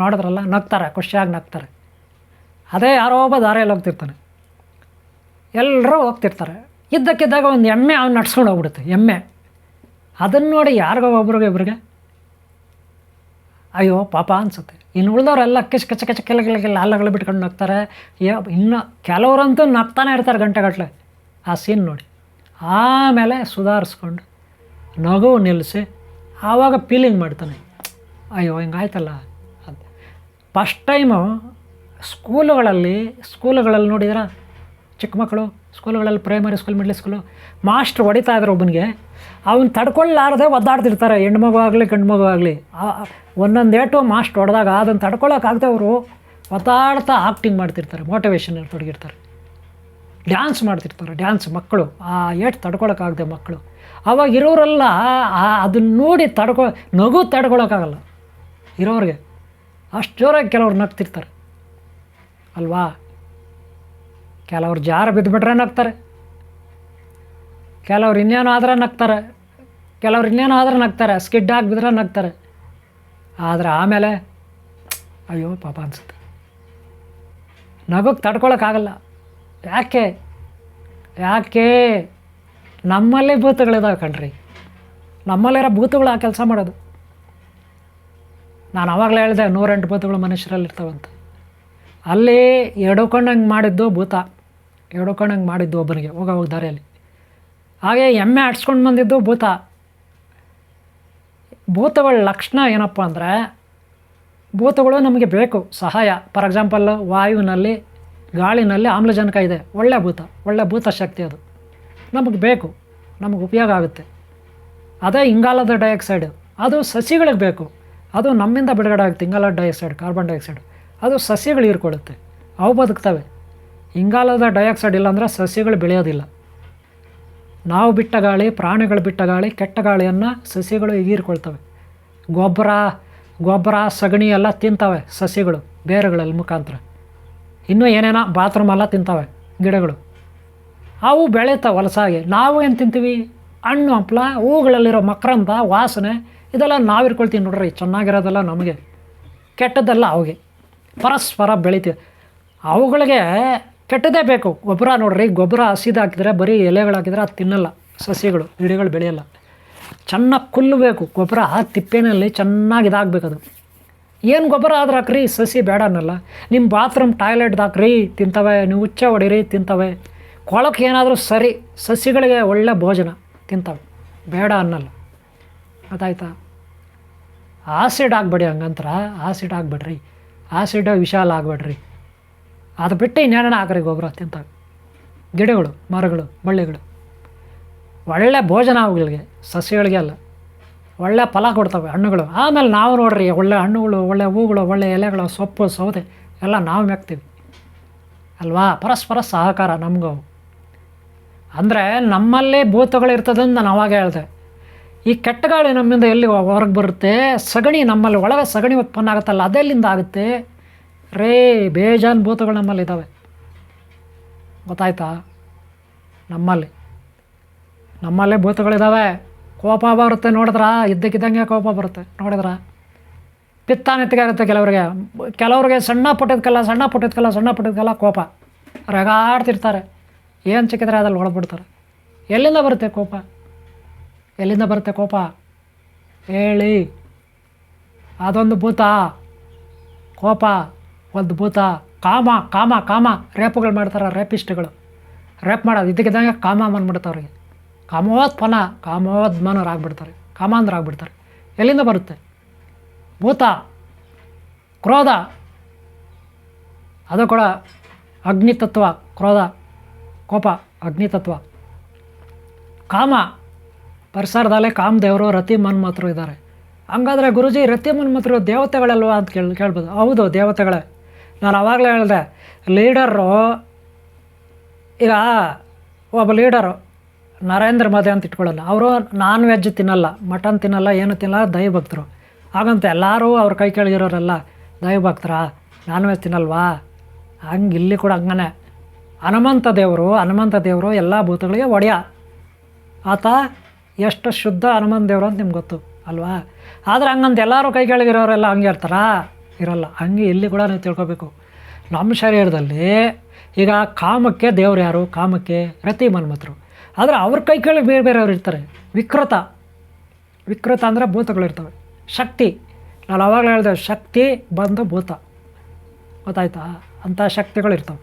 ನೋಡಿದ್ರಲ್ಲ, ನಗ್ತಾರೆ, ಖುಷಿಯಾಗಿ ನಗ್ತಾರೆ. ಅದೇ ಯಾರೋ ಒಬ್ಬ ದಾರಿಯಲ್ಲಿ ಹೋಗ್ತಿರ್ತಾನೆ. ಎಲ್ಲರೂ ಹೋಗ್ತಿರ್ತಾರೆ. ಇದ್ದಕ್ಕಿದ್ದಾಗ ಒಂದು ಎಮ್ಮೆ ಅವ್ನು ನಡ್ಸ್ಕೊಂಡು ಹೋಗ್ಬಿಡುತ್ತೆ, ಎಮ್ಮೆ. ಅದನ್ನು ನೋಡಿ ಯಾರಿಗೋ ಒಬ್ರಿಗೆ ಇಬ್ರಿಗೆ, ಅಯ್ಯೋ ಪಾಪ ಅನಿಸುತ್ತೆ. ಇನ್ನು ಉಳಿದವರೆಲ್ಲ ಕಿಚ್ ಕಚ ಕಚ್ಚ ಕೆಲ ಕೆಲ ಕೆಲ ಅಲ್ಲಗಳು ಬಿಟ್ಕೊಂಡು ನಗ್ತಾರೆ. ಇನ್ನು ಕೆಲವರಂತೂ ನಗ್ತಾನೆ ಇರ್ತಾರೆ ಗಂಟೆಗಟ್ಟಲೆ ಆ ಸೀನ್ ನೋಡಿ. ಆಮೇಲೆ ಸುಧಾರಿಸ್ಕೊಂಡು ನಗು ನಿಲ್ಲಿಸಿ ಆವಾಗ ಫೀಲಿಂಗ್ ಮಾಡ್ತಾನೆ. ಅಯ್ಯೋ, ಹಿಂಗಾಯ್ತಲ್ಲ ಅಂತ. ಫಸ್ಟ್ ಟೈಮು ಸ್ಕೂಲುಗಳಲ್ಲಿ ಸ್ಕೂಲುಗಳಲ್ಲಿ ನೋಡಿದ್ರೆ? ಚಿಕ್ಕ ಮಕ್ಕಳು ಸ್ಕೂಲುಗಳಲ್ಲಿ primary school middle school master ಹೊಡಿತಾ ಇದ್ರು ಒಬ್ಬನಿಗೆ. ಅವನು ತಡ್ಕೊಳ್ಳಾರದೆ ಒದ್ದಾಡ್ತಿರ್ತಾರೆ ಹೆಣ್ಮಗು ಆಗಲಿ, ಗಂಡು ಮಗು ಆಗಲಿ. ಒಂದೊಂದು ಏಟು ಮಾಸ್ಟ್ರ್ ಹೊಡೆದಾಗ ಅದನ್ನು ತಡ್ಕೊಳ್ಳೋಕ್ಕಾಗದೆ ಅವರು ಒದ್ದಾಡ್ತಾ ಆಕ್ಟಿಂಗ್ ಮಾಡ್ತಿರ್ತಾರೆ ಮೋಟಿವೇಶನ್ ತೊಡಗಿರ್ತಾರೆ. ಡ್ಯಾನ್ಸ್ ಮಾಡ್ತಿರ್ತಾರೆ ಡ್ಯಾನ್ಸ್ ಮಕ್ಕಳು. ಆ ಏಟ್ ತಡ್ಕೊಳಕ್ಕಾಗದೆ ಮಕ್ಕಳು. ಅವಾಗ ಇರೋರೆಲ್ಲ ಅದನ್ನ ನೋಡಿ ತಡ್ಕೊ, ನಗು ತಡ್ಕೊಳಕ್ಕಾಗಲ್ಲ ಇರೋರಿಗೆ. ಅಷ್ಟು ಜೋರಾಗಿ ಕೆಲವ್ರು ನಗ್ತಿರ್ತಾರೆ. ಅಲ್ವಾ? ಕೆಲವ್ರು ಜಾರ ಬಿದ್ದುಬಿಟ್ರೆ ನಗ್ತಾರೆ. ಕೆಲವ್ರು ಇನ್ನೇನು ಆದ್ರೆ ನಗ್ತಾರೆ. ಕೆಲವ್ರು ಇನ್ನೇನು ಆದ್ರೆ ನಗ್ತಾರೆ. ಸ್ಕಿಡ್ ಹಾಕಿಬಿದ್ರೆ ಬಿದ್ರೆ ನಗ್ತಾರೆ. ಆದರೆ ಆಮೇಲೆ ಅಯ್ಯೋ ಪಾಪ ಅನಿಸುತ್ತೆ. ನಗಕ್ಕೆ ತಡ್ಕೊಳಕ್ಕಾಗಲ್ಲ ಯಾಕೆ? ಯಾಕೆ? ನಮ್ಮಲ್ಲಿ ಭೂತಗಳಿದಾವೆ ಕಣ್ರಿ. ನಮ್ಮಲ್ಲಿರೋ ಭೂತಗಳು ಆ ಕೆಲಸ ಮಾಡೋದು. ನಾನು ಅವಾಗಲೇ ಹೇಳಿದೆ, ನೂರೆಂಟು ಭೂತಗಳು ಮನುಷ್ಯರಲ್ಲಿರ್ತಾವಂತ. ಅಲ್ಲಿ ಎಡಕೊಂಡಂಗೆ ಮಾಡಿದ್ದು ಭೂತ. ಎಡ್ಕೊಂಡಂಗೆ ಮಾಡಿದ್ದು ಒಬ್ಬನಿಗೆ, ಹೋಗ ಹೋಗಿ ದಾರಿಯಲ್ಲಿ. ಹಾಗೆ ಎಮ್ಮೆ ಆಡ್ಸ್ಕೊಂಡು ಬಂದಿದ್ದು ಭೂತ. ಭೂತಗಳ ಲಕ್ಷಣ ಏನಪ್ಪ ಅಂದರೆ, ಭೂತಗಳು ನಮಗೆ ಬೇಕು, ಸಹಾಯ. ಫಾರ್ ಎಕ್ಸಾಂಪಲ್, ವಾಯುವಿನಲ್ಲಿ, ಗಾಳಿನಲ್ಲಿ ಆಮ್ಲಜನಕ ಇದೆ. ಒಳ್ಳೆ ಭೂತ ಒಳ್ಳೆ ಭೂತ ಶಕ್ತಿ ಅದು. ನಮಗೆ ಬೇಕು, ನಮಗೆ ಉಪಯೋಗ ಆಗುತ್ತೆ. ಅದೇ ಇಂಗಾಲದ ಡೈಆಕ್ಸೈಡ್. ಅದು ಸಸಿಗಳಿಗೆ ಬೇಕು. ಅದು ನಮ್ಮಿಂದ ಬಿಡುಗಡೆ ಆಗುತ್ತೆ, ಇಂಗಾಲದ ಡೈಆಕ್ಸೈಡ್, ಕಾರ್ಬನ್ ಡೈಆಕ್ಸೈಡ್. ಅದು ಸಸ್ಯಗಳು ಹೀರ್ಕೊಳ್ಳುತ್ತೆ. ಅವು ಬದುಕ್ತವೆ. ಇಂಗಾಲದ ಡೈಆಕ್ಸೈಡ್ ಇಲ್ಲಾಂದರೆ ಸಸ್ಯಗಳು ಬೆಳೆಯೋದಿಲ್ಲ. ನಾವು ಬಿಟ್ಟ ಗಾಳಿ, ಪ್ರಾಣಿಗಳು ಬಿಟ್ಟ ಗಾಳಿ, ಕೆಟ್ಟ ಗಾಳಿಯನ್ನು ಸಸ್ಯಗಳು ಹೀರ್ಕೊಳ್ತವೆ ಗೊಬ್ಬರ ಗೊಬ್ಬರ, ಸಗಣಿ ಎಲ್ಲ ತಿಂತವೆ ಸಸ್ಯಗಳು, ಬೇರುಗಳಲ್ಲಿ ಮುಖಾಂತರ. ಇನ್ನೂ ಏನೇನೋ ಬಾತ್ರೂಮ್ ಎಲ್ಲ ತಿಂತವೆ ಗಿಡಗಳು. ಅವು ಬೆಳೀತಾವೆ ಹೊಲಸಾಗಿ. ನಾವು ಏನು ತಿಂತೀವಿ? ಹಣ್ಣು, ಹಂಪ್ಲ, ಹೂಗಳಲ್ಲಿರೋ ಮಕರಂದ, ವಾಸನೆ, ಇದೆಲ್ಲ ನಾವು ಇರ್ಕೊಳ್ತೀವಿ ನೋಡ್ರಿ, ಚೆನ್ನಾಗಿರೋದೆಲ್ಲ ನಮಗೆ. ಕೆಟ್ಟದ್ದೆಲ್ಲ ಅವಗೆ. ಪರಸ್ಪರ ಬೆಳಿತೀವಿ. ಅವುಗಳಿಗೆ ಕೆಟ್ಟದೇ ಬೇಕು. ಗೊಬ್ಬರ ನೋಡ್ರಿ, ಗೊಬ್ಬರ ಹಸಿದು ಹಾಕಿದರೆ ಬರೀ ಎಲೆಗಳು ಹಾಕಿದ್ರೆ ಅದು ತಿನ್ನಲ್ಲ. ಸಸ್ಯಗಳು, ಗಿಡಗಳು ಬೆಳೆಯಲ್ಲ. ಚೆನ್ನಾಗಿ ಕುಲ್ಲು ಬೇಕು. ಗೊಬ್ಬರ ತಿಪ್ಪೆನಲ್ಲಿ ಚೆನ್ನಾಗಿ ಅದು. ಏನು ಗೊಬ್ಬರ ಆದ್ರೆ ಹಾಕ್ರಿ ಸಸಿ ಬೇಡ ಅನ್ನಲ್ಲ. ನಿಮ್ಮ ಬಾತ್ರೂಮ್ ಟಾಯ್ಲೆಟ್ದು ಹಾಕ್ರಿ, ತಿಂತವೆ. ನೀವು ಹುಚ್ಚ ಹೊಡಿರಿ, ತಿಂತವೆ. ಕೊಳಕ್ಕೆ ಏನಾದರೂ ಸರಿ ಸಸಿಗಳಿಗೆ ಒಳ್ಳೆ ಭೋಜನ, ತಿಂತವೆ. ಬೇಡ ಅನ್ನಲ್ಲ. ಗೊತ್ತಾಯ್ತಾ ಆಸಿಡ್ ಆಗಬೇಡಿ ಹಂಗಂತರ. ಆಸಿಡ್ ಆಗಬೇಡ್ರಿ. ಆಸಿಡ್ ವಿಶಾಲ ಆಗಬೇಡ್ರಿ. ಅದು ಬಿಟ್ಟು ಇನ್ನೇನ ಹಾಕ್ರಿ ಗೊಬ್ಬರ ಅತ್ಯಂತ? ಗಿಡಗಳು, ಮರಗಳು, ಬಳ್ಳಿಗಳು. ಒಳ್ಳೆ ಭೋಜನ ಅವುಗಳಿಗೆ ಸಸ್ಯಗಳಿಗೆ ಅಲ್ಲ. ಒಳ್ಳೆ ಫಲ ಕೊಡ್ತವೆ ಹಣ್ಣುಗಳು. ಆಮೇಲೆ ನಾವು ನೋಡ್ರಿ, ಒಳ್ಳೆ ಹಣ್ಣುಗಳು, ಒಳ್ಳೆ ಹೂಗಳು, ಒಳ್ಳೆ ಎಲೆಗಳು, ಸೊಪ್ಪು, ಸೌದೆ, ಎಲ್ಲ ನಾವು ಮೆಕ್ತೀವಿ. ಅಲ್ವಾ? ಪರಸ್ಪರ ಸಹಕಾರ ನಮಗೂ ಅಂದರೆ ನಮ್ಮಲ್ಲೇ ಭೂತಗಳು ನಾವಾಗ ಹೇಳಿದೆ. ಈ ಕೆಟ್ಟ ಗಾಳಿ ನಮ್ಮಿಂದ ಎಲ್ಲಿ ಹೊರಗೆ ಬರುತ್ತೆ? ಸಗಣಿ ನಮ್ಮಲ್ಲಿ ಒಳಗೆ ಸಗಣಿ ಉತ್ಪನ್ನ ಆಗುತ್ತಲ್ಲ, ಅದೆಲ್ಲಿಂದ ಆಗುತ್ತೆ? ರೇ ಬೇಜಾನ್ ಭೂತಗಳು ನಮ್ಮಲ್ಲಿ ಇದ್ದಾವೆ. ಗೊತ್ತಾಯ್ತಾ? ನಮ್ಮಲ್ಲಿ. ನಮ್ಮಲ್ಲೇ ಭೂತಗಳಿದ್ದಾವೆ ಕೋಪ ಬರುತ್ತೆ ನೋಡಿದ್ರ? ಇದ್ದಕ್ಕಿದ್ದಂಗೆ ಕೋಪ ಬರುತ್ತೆ. ನೋಡಿದ್ರ? ಪಿತ್ತ ನೆತ್ತಿಗಾರುತ್ತೆ ಕೆಲವರಿಗೆ. ಕೆಲವ್ರಿಗೆ ಸಣ್ಣ ಪುಟ್ಟದಕ್ಕೆಲ್ಲ ಸಣ್ಣ ಪುಟ್ಟದಕ್ಕೆಲ್ಲ ಸಣ್ಣ ಪುಟ್ಟದಕ್ಕೆಲ್ಲ ಕೋಪ. ರೆಗಾಡ್ತಿರ್ತಾರೆ. ಏನು ಸಿಕ್ಕಿದ್ರೆ ಅದ್ರಲ್ಲಿ ಒಳಬಿಡ್ತಾರೆ ಎಲ್ಲಿಂದ ಬರುತ್ತೆ ಕೋಪ? ಎಲ್ಲಿಂದ ಬರುತ್ತೆ ಕೋಪ? ಹೇಳಿ. ಅದೊಂದು ಭೂತ. ಕೋಪ. ಭೂತ ಕಾಮ ಕಾಮ ಕಾಮ ರೇಪುಗಳು ಮಾಡ್ತಾರೆ ರೇಪಿಸ್ಟ್ಗಳು. ರೇಪ್ ಮಾಡೋದು ಇದಕ್ಕಿದ್ದಂಗೆ ಕಾಮ ಬಂದ್ಬಿಡುತ್ತೆ ಅವ್ರಿಗೆ ಕಾಮ ಕಾಮೋದ್ಮನರಾಗ್ಬಿಡ್ತಾರೆ ಕಾಮಾಂಧರಾಗ್ಬಿಡ್ತಾರೆ ಎಲ್ಲಿಂದ ಬರುತ್ತೆ? ಭೂತ, ಕ್ರೋಧ. ಅದು ಕೂಡ ಅಗ್ನಿತತ್ವ, ಕ್ರೋಧ, ಕೋಪ, ಅಗ್ನಿತತ್ವ. ಕಾಮ, ಪರಿಸರದಲ್ಲೇ ಕಾಮದೇವರು ರತಿ ಮನ್ಮಾತ್ರರು ಇದ್ದಾರೆ. ಹಂಗಾದರೆ ಗುರುಜಿ, ರತಿ ಮನ್ಮಾತ್ರರು ದೇವತೆಗಳಲ್ವಾ ಅಂತ ಕೇಳಿ, ಕೇಳ್ಬೋದು. ಹೌದು, ದೇವತೆಗಳೇ. ನಾನು ಆವಾಗಲೇ ಹೇಳಿದೆ ಲೀಡರು ಈಗ ಒಬ್ಬ ಲೀಡರು ನರೇಂದ್ರ ಮೋದಿ ಅಂತ ಇಟ್ಕೊಳ್ಳಲ್ಲ. ಅವರು ನಾನ್ ವೆಜ್ ತಿನ್ನಲ್ಲ ಮಟನ್ ತಿನ್ನಲ್ಲ, ಏನು ತಿನ್ನಲ್ಲ, ದೈವಭಕ್ತರು. ಹಾಗಂತ ಎಲ್ಲರೂ ಅವ್ರ ಕೈ ಕೆಳಗಿರೋರೆಲ್ಲ, ದೈವಭಕ್ತರ? Non veg ತಿನ್ನಲ್ವಾ? ಹಂಗೆ ಇಲ್ಲಿ ಕೂಡ ಹಂಗನೆ. ಹನುಮಂತ ದೇವರು ಹನುಮಂತ ದೇವರು ಎಲ್ಲ ಭೂತಗಳಿಗೆ ಒಡೆಯ. ಆತ ಎಷ್ಟು ಶುದ್ಧ ಹನುಮಂತ ದೇವರು ಅಂತ ನಿಮ್ಗೆ ಗೊತ್ತು, ಅಲ್ವಾ? ಆದರೆ ಹಂಗಂತ ಎಲ್ಲರೂ ಕೈ ಕೆಳಗಿರೋರೆಲ್ಲ ಹಂಗೆ ಇರ್ತಾರಾ? ಇರಲ್ಲ. ಹಂಗೆ ಇಲ್ಲಿ ಕೂಡ ನೀವು ತಿಳ್ಕೊಬೇಕು. ನಮ್ಮ ಶರೀರದಲ್ಲಿ ಈಗ ಕಾಮಕ್ಕೆ ದೇವ್ರು ಯಾರು? ಕಾಮಕ್ಕೆ ರತಿ ಮನ್ಮತರು ಆದರೆ ಅವ್ರ ಕೈ ಕೇಳಿ ಬೇರೆ ಬೇರೆಯವ್ರು ಇರ್ತಾರೆ. ವಿಕೃತ. ವಿಕೃತ ಅಂದರೆ ಭೂತಗಳಿರ್ತವೆ ಶಕ್ತಿ. ನಾನು ಅವಾಗಲೇ ಹೇಳಿದೆ, ಶಕ್ತಿ ಬಂದು ಭೂತ. ಗೊತ್ತಾಯ್ತಾ? ಅಂಥ ಶಕ್ತಿಗಳಿರ್ತವೆ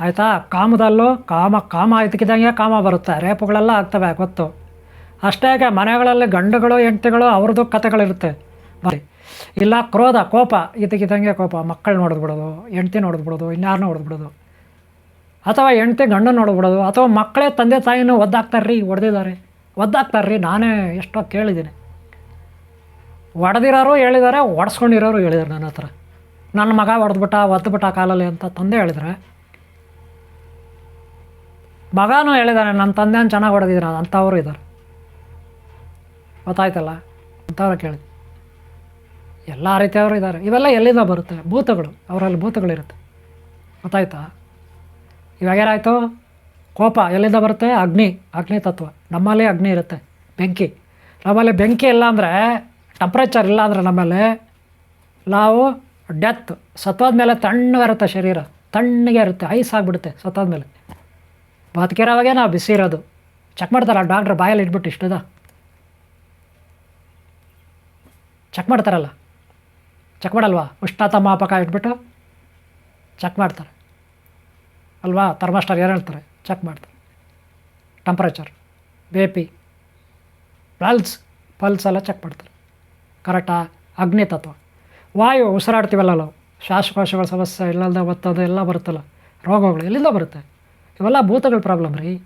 ಆಯಿತಾ? ಕಾಮದಲ್ಲೂ ಕಾಮ ಕಾಮ ಇದಕ್ಕಿದ್ದಂಗೆ ಕಾಮ ಬರುತ್ತೆ. ರೇಪುಗಳೆಲ್ಲ ಆಗ್ತವೆ, ಗೊತ್ತು. ಅಷ್ಟೇ ಮನೆಗಳಲ್ಲಿ ಗಂಡುಗಳು, ಹೆಂಡತಿಗಳು ಅವ್ರದ್ದು ಕಥೆಗಳಿರುತ್ತೆ. ಬರೀ ಇಲ್ಲ, ಕ್ರೋಧ, ಕೋಪ ಇದ್ದಕ್ಕಿದ್ದಂಗೆ ಕೋಪ. ಮಕ್ಕಳು ನೋಡಿದ್ಬಿಡೋದು ಹೆಂಡ್ತಿ ನೋಡಿದ್ಬಿಡೋದು ಇನ್ಯಾರನ್ನೂ ಹೊಡೆದ್ಬಿಡೋದು ಅಥವಾ ಹೆಂಡ್ತಿ ಗಂಡನ ನೋಡ್ಬಿಡೋದು ಅಥವಾ ಮಕ್ಕಳೇ ತಂದೆ ತಾಯಿನೂ ಒದ್ದಾಗ್ತಾರ್ರಿ, ಹೊಡೆದಿದ್ದಾರೆ. ಒದ್ದಾಕ್ತಾರ್ರಿ ನಾನೇ ಎಷ್ಟೋ ಕೇಳಿದ್ದೀನಿ. ಒಡೆದಿರೋರು ಹೇಳಿದ್ದಾರೆ ಒಡ್ಸ್ಕೊಂಡಿರೋರು ಹೇಳಿದ್ದಾರೆ ನನ್ನ ಹತ್ರ. ನನ್ನ ಮಗ ಹೊಡೆದ್ಬಿಟ್ಟ ಒದ್ದುಬಿಟ್ಟ ಕಾಲಲ್ಲಿ ಅಂತ ತಂದೆ ಹೇಳಿದ್ರೆ, ಮಗನೂ ಹೇಳಿದ್ದಾನೆ ನನ್ನ ತಂದೆನ ಚೆನ್ನಾಗಿ ಹೊಡೆದಿದ್ದೀನಿ ಅಂಥವ್ರು ಇದ್ದಾರೆ. ಗೊತ್ತಾಯ್ತಲ್ಲ? ಅಂಥವ್ರು ಕೇಳಿ ಎಲ್ಲ ರೀತಿಯವರು ಇದ್ದಾರೆ. ಇವೆಲ್ಲ ಎಲ್ಲಿಂದ ಬರುತ್ತೆ? ಭೂತಗಳು. ಅವರಲ್ಲಿ ಭೂತಗಳಿರುತ್ತೆ. ಗೊತ್ತಾಯ್ತಾ? ಇವಾಗ ಏನಾಯಿತು? ಕೋಪ ಎಲ್ಲಿಂದ ಬರುತ್ತೆ? ಅಗ್ನಿ. ಅಗ್ನಿ ತತ್ವ. ನಮ್ಮಲ್ಲಿ ಅಗ್ನಿ ಇರುತ್ತೆ. ಬೆಂಕಿ. ನಮ್ಮಲ್ಲಿ ಬೆಂಕಿ ಇಲ್ಲ ಅಂದರೆ ಟೆಂಪ್ರೇಚರ್ ಇಲ್ಲ ಅಂದರೆ ನಮ್ಮಲ್ಲಿ ನಾವು ಡೆತ್ ಸತ್ವಾದ ಮೇಲೆ ತಣ್ಣಗಿರುತ್ತೆ ಶರೀರ. ತಣ್ಣಗೆ ಇರುತ್ತೆ. ಐಸ್ ಆಗಿಬಿಡುತ್ತೆ ಸತ್ತಾದ್ಮೇಲೆ ಬದುಕಿರೋವಾಗೆ ನಾವು ಬಿಸಿ ಇರೋದು. ಚೆಕ್ ಮಾಡ್ತಾರಲ್ಲ ಡಾಕ್ಟ್ರ್ ಬಾಯಲ್ಲಿ ಇಟ್ಬಿಟ್ಟು ಇಷ್ಟದ? ಚೆಕ್ ಮಾಡ್ತಾರಲ್ಲ? ಚೆಕ್ ಮಾಡಲ್ವಾ? ಉಷ್ಣತ ಮಾಪಕ ಇಟ್ಬಿಟ್ಟು ಚೆಕ್ ಮಾಡ್ತಾರೆ. ಅಲ್ವಾ? ಥರ್ಮಾಸ್ಟರ್ ಏನು ಹೇಳ್ತಾರೆ? ಚೆಕ್ ಮಾಡ್ತಾರೆ. Temperature B P pulse pulse ಎಲ್ಲ ಚೆಕ್ ಮಾಡ್ತಾರೆ. ಕರೆಕ್ಟಾ ಅಗ್ನಿ ತತ್ವ. ವಾಯು ಉಸಿರಾಡ್ತೀವಲ್ಲ ನಾವು? ಶ್ವಾಸಕೋಶಗಳ ಸಮಸ್ಯೆ ಇಲ್ಲದ ಒತ್ತದ ಎಲ್ಲ ಬರುತ್ತಲ್ಲ? ರೋಗಗಳು ಎಲ್ಲಿಂದ ಬರುತ್ತೆ? ಇವೆಲ್ಲ ಭೂತಗಳ ಪ್ರಾಬ್ಲಮ್ ರೀ.